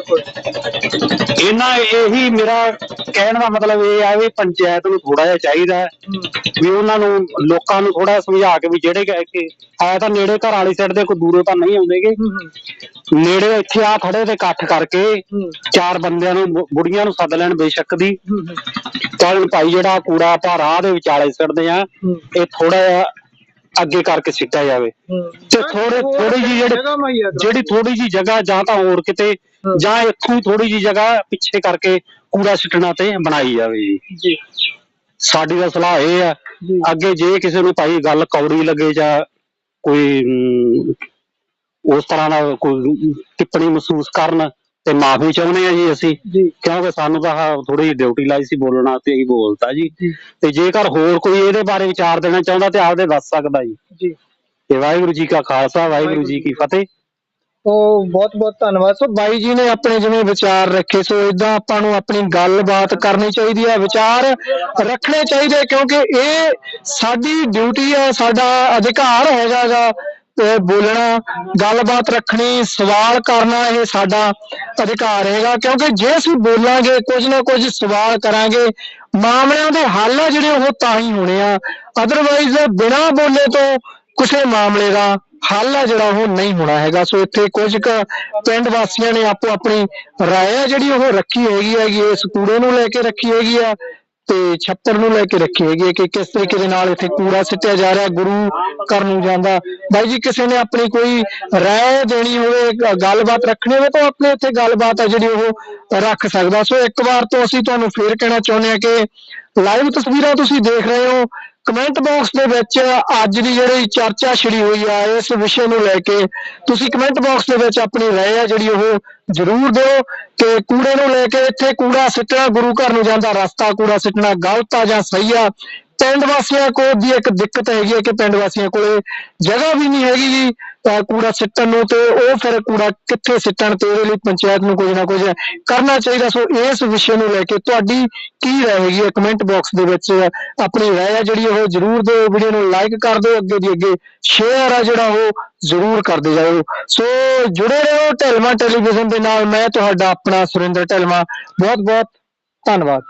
ਇਹਨਾਂ ਇਹੀ ਮੇਰਾ ਕਹਿਣ ਦਾ ਮਤਲਬ ਇਹ ਹੈ ਵੀ ਪੰਚਾਇਤ ਨੂੰ ਥੋੜਾ ਜਿਹਾ ਚਾਹੀਦਾ ਹੈ। ਵੀ ਉਹਨਾਂ ਨੂੰ ਲੋਕਾਂ ਨੂੰ ਥੋੜਾ ਸਮਝਾ ਕੇ ਵੀ ਜਿਹੜੇ ਕਿ- ਹੈ ਤਾਂ ਨੇੜੇ ਘਰ ਵਾਲੀ ਸਾਈਡ ਦੇ ਕੋਈ ਦੂਰੋਂ ਤਾਂ ਨਹੀਂ ਆਉਂਦੇਗੇ ਨੇੜੇ ਇੱਥੇ ਆ ਖੜੇ ਤੇ ਇਕੱਠ ਕਰਕੇ ਚਾਰ ਬੰਦਿਆਂ ਨੂੰ ਬੁੜੀਆਂ ਨੂੰ ਸੱਦ ਲੈਣ ਬੇਸ਼ੱਕ ਦੀ। ਚੱਲ ਭਾਈ ਜਿਹੜਾ ਕੂੜਾ ਆਪਾਂ ਰਾਹ ਦੇ ਵਿਚਾਲੇ ਸਿੱਟਦੇ ਆ ਇਹ ਥੋੜਾ ਜਿਹਾ ਅੱਗੇ ਕਰਕੇ ਸਿੱਟਿਆ ਜਾਵੇ। ਤੇ ਥੋੜੇ ਥੋੜੀ ਜੀ ਜਿਹੜੇ। ਜਿਹੜੀ ਥੋੜੀ ਜੀ ਜਗ੍ਹਾ ਜਾਂ ਤਾਂ ਹੋਰ ਕਿਤੇ ਜਾਂ ਇੱਥੋਂ ਥੋੜੀ ਜੀ ਜਗ੍ਹਾ ਪਿੱਛੇ ਕਰਕੇ ਕੂੜਾ ਸਿੱਟਣਾ ਤੇ ਬਣਾਈ ਜਾਵੇ ਜੀ। ਜੀ। ਸਾਡੀ ਤਾਂ ਸਲਾਹ ਇਹ ਆ। ਅੱਗੇ ਜੇ ਕਿਸੇ ਨੂੰ ਭਾਈ ਗੱਲ ਕੌੜੀ ਲੱਗੇ ਜਾਂ ਕੋਈ ਉਸ ਤਰ੍ਹਾਂ ਦਾ ਕੋਈ ਟਿੱਪਣੀ ਮਹਿਸੂਸ ਕਰਨ ਤੇ ਮਾਫੀ ਚਾਹੁੰਦੇ ਆ ਜੀ ਅਸੀਂ। ਜੀ। ਕਿਉਂਕਿ ਸਾਨੂੰ ਤਾਂ ਥੋੜੀ ਜਿਹੀ ਡਿਊਟੀ ਲਾਈ ਸੀ ਬੋਲਣਾ ਤੇ ਅਸੀਂ ਬੋਲਤਾ ਜੀ। ਤੇ ਜੇਕਰ ਹੋਰ ਕੋਈ ਇਹਦੇ ਬਾਰੇ ਵਿਚਾਰ ਦੇਣਾ ਚਾਹੁੰਦਾ ਤੇ ਆਪਦੇ ਦੱਸ ਸਕਦਾ ਜੀ। ਜੀ। ਤੇ ਵਾਹਿਗੁਰੂ ਜੀ ਕਾ ਖਾਲਸਾ ਵਾਹਿਗੁਰੂ ਜੀ ਕੀ ਫਤਿਹ। ਉਹ ਬਹੁਤ ਬਹੁਤ ਧੰਨਵਾਦ। ਸੋ ਬਾਈ ਜੀ ਨੇ ਆਪਣੇ ਜਿਵੇਂ ਵਿਚਾਰ ਰੱਖੇ ਸੋ ਇਦਾਂ ਆਪਾਂ ਨੂੰ ਆਪਣੀ ਗੱਲਬਾਤ ਕਰਨੀ ਚਾਹੀਦੀ ਹੈ ਵਿਚਾਰ ਰੱਖਣੇ ਚਾਹੀਦੇ ਕਿਉਂਕਿ ਇਹ ਸਾਡੀ ਡਿਊਟੀ ਹੈ ਸਾਡਾ ਅਧਿਕਾਰ ਹੈਗਾ ਗਾ ਬੋਲਣਾ, ਗੱਲਬਾਤ ਰੱਖਣੀ, ਸਵਾਲ ਕਰਨਾ ਇਹ ਸਾਡਾ ਅਧਿਕਾਰ ਹੈਗਾ। ਕਿਉਂਕਿ ਜੇ ਅਸੀਂ ਬੋਲਾਂਗੇ, ਕੁਝ ਨਾ ਕੁਝ ਸਵਾਲ ਕਰਾਂਗੇ, ਮਾਮਲਿਆਂ ਦੇ ਹੱਲ ਆ ਜਿਹੜੇ ਉਹ ਤਾਂ ਹੀ ਹੋਣੇ ਆ। ਅਦਰਵਾਈਜ਼ ਬਿਨਾਂ ਬੋਲੇ ਤੋਂ ਕਿਸੇ ਮਾਮਲੇ ਦਾ ਹੱਲ ਆ ਜਿਹੜਾ ਉਹ ਨਹੀਂ ਹੋਣਾ ਹੈਗਾ। ਸੋ ਇੱਥੇ ਕੁਝ ਕੁ ਪਿੰਡ ਵਾਸੀਆਂ ਨੇ ਆਪੋ ਆਪਣੀ ਰਾਏ ਆ ਜਿਹੜੀ ਉਹ ਰੱਖੀ ਹੈਗੀ ਹੈਗੀ, ਇਸ ਕੂੜੇ ਨੂੰ ਲੈ ਕੇ ਰੱਖੀ ਹੈਗੀ ਆ। ਤੇ ਛੱਪੜ ਨੂੰ ਲੈ ਕੇ ਰੱਖੀ ਹੈਗੀ ਹੈ ਕਿ ਕਿਸ ਤਰੀਕੇ ਦੇ ਨਾਲ ਇੱਥੇ ਕੂੜਾ ਸਿੱਟਿਆ ਜਾ ਰਿਹਾ, ਗੁਰੂ ਘਰ ਨੂੰ ਜਾਂਦਾ। ਬਾਈ ਜੀ, ਕਿਸੇ ਨੇ ਆਪਣੀ ਕੋਈ ਰਾਏ ਦੇਣੀ ਹੋਵੇ ਗੱਲਬਾਤ ਰੱਖਣੀ ਹੋਵੇ, ਤਾਂ ਆਪਣੇ ਇੱਥੇ ਗੱਲਬਾਤ ਆ ਜਿਹੜੀ ਉਹ ਰੱਖ ਸਕਦਾ। ਸੋ ਇੱਕ ਵਾਰ ਤੋਂ ਅਸੀਂ ਤੁਹਾਨੂੰ ਫੇਰ ਕਹਿਣਾ ਚਾਹੁੰਦੇ ਹਾਂ ਕਿ ਲਾਈਵ ਤਸਵੀਰਾਂ ਤੁਸੀਂ ਦੇਖ ਰਹੇ ਹੋ। ਕਮੈਂਟ ਬਾਕਸ ਦੇ ਵਿੱਚ ਅੱਜ ਦੀ ਜਿਹੜੀ ਚਰਚਾ ਛਿੜੀ ਹੋਈ ਆ, ਇਸ ਵਿਸ਼ੇ ਨੂੰ ਲੈ ਕੇ ਤੁਸੀਂ ਕਮੈਂਟ ਬਾਕਸ ਦੇ ਵਿੱਚ ਆਪਣੀ ਰਾਏ ਆ ਜਿਹੜੀ ਉਹ ਜ਼ਰੂਰ ਦਿਓ ਤੇ ਕੂੜੇ ਨੂੰ ਲੈ ਕੇ ਇੱਥੇ ਕੂੜਾ ਸਿੱਟਣਾ, ਗੁਰੂ ਘਰ ਨੂੰ ਜਾਂਦਾ, ਰਸਤਾ ਕੂੜਾ ਸਿੱਟਣਾ, ਗਲਤ ਆ ਜਾਂ ਸਹੀ ਆ ਪਿੰਡ ਵਾਸੀਆਂ ਕੋਲ ਦੀ ਇੱਕ ਦਿੱਕਤ ਹੈਗੀ ਹੈ ਕਿ ਪਿੰਡ ਵਾਸੀਆਂ ਕੋਲੇ ਜਗ੍ਹਾ ਵੀ ਨਹੀਂ ਹੈਗੀ ਜੀ ਕੂੜਾ ਸਿੱਟਣ ਨੂੰ ਤੇ ਉਹ ਫਿਰ ਕੂੜਾ ਕਿੱਥੇ ਸਿੱਟਣ ਤੇ ਉਹਦੇ ਲਈ ਪੰਚਾਇਤ ਨੂੰ ਕੁਝ ਨਾ ਕੁਝ ਕਰਨਾ ਚਾਹੀਦਾ। ਸੋ ਇਸ ਵਿਸ਼ੇ ਨੂੰ ਲੈ ਕੇ ਤੁਹਾਡੀ ਕੀ ਰਾਏ ਹੈਗੀ ਹੈ? ਕਮੈਂਟ ਬਾਕਸ ਦੇ ਵਿੱਚ ਆਪਣੀ ਰਾਏ ਹੈ ਜਿਹੜੀ ਉਹ ਜਰੂਰ ਦਿਓ, ਵੀਡੀਓ ਨੂੰ ਲਾਈਕ ਕਰ ਦਿਓ, ਅੱਗੇ ਦੀ ਅੱਗੇ ਸ਼ੇਅਰ ਆ ਜਿਹੜਾ ਉਹ ਜ਼ਰੂਰ ਕਰਦੇ ਜਾਓ। ਸੋ ਜੁੜੇ ਰਹੋ ਢਲਮਾ ਟੈਲੀਵਿਜ਼ਨ ਦੇ ਨਾਲ। ਮੈਂ ਤੁਹਾਡਾ ਆਪਣਾ ਸੁਰਿੰਦਰ ਢਲਮਾ ਬਹੁਤ ਬਹੁਤ ਧੰਨਵਾਦ।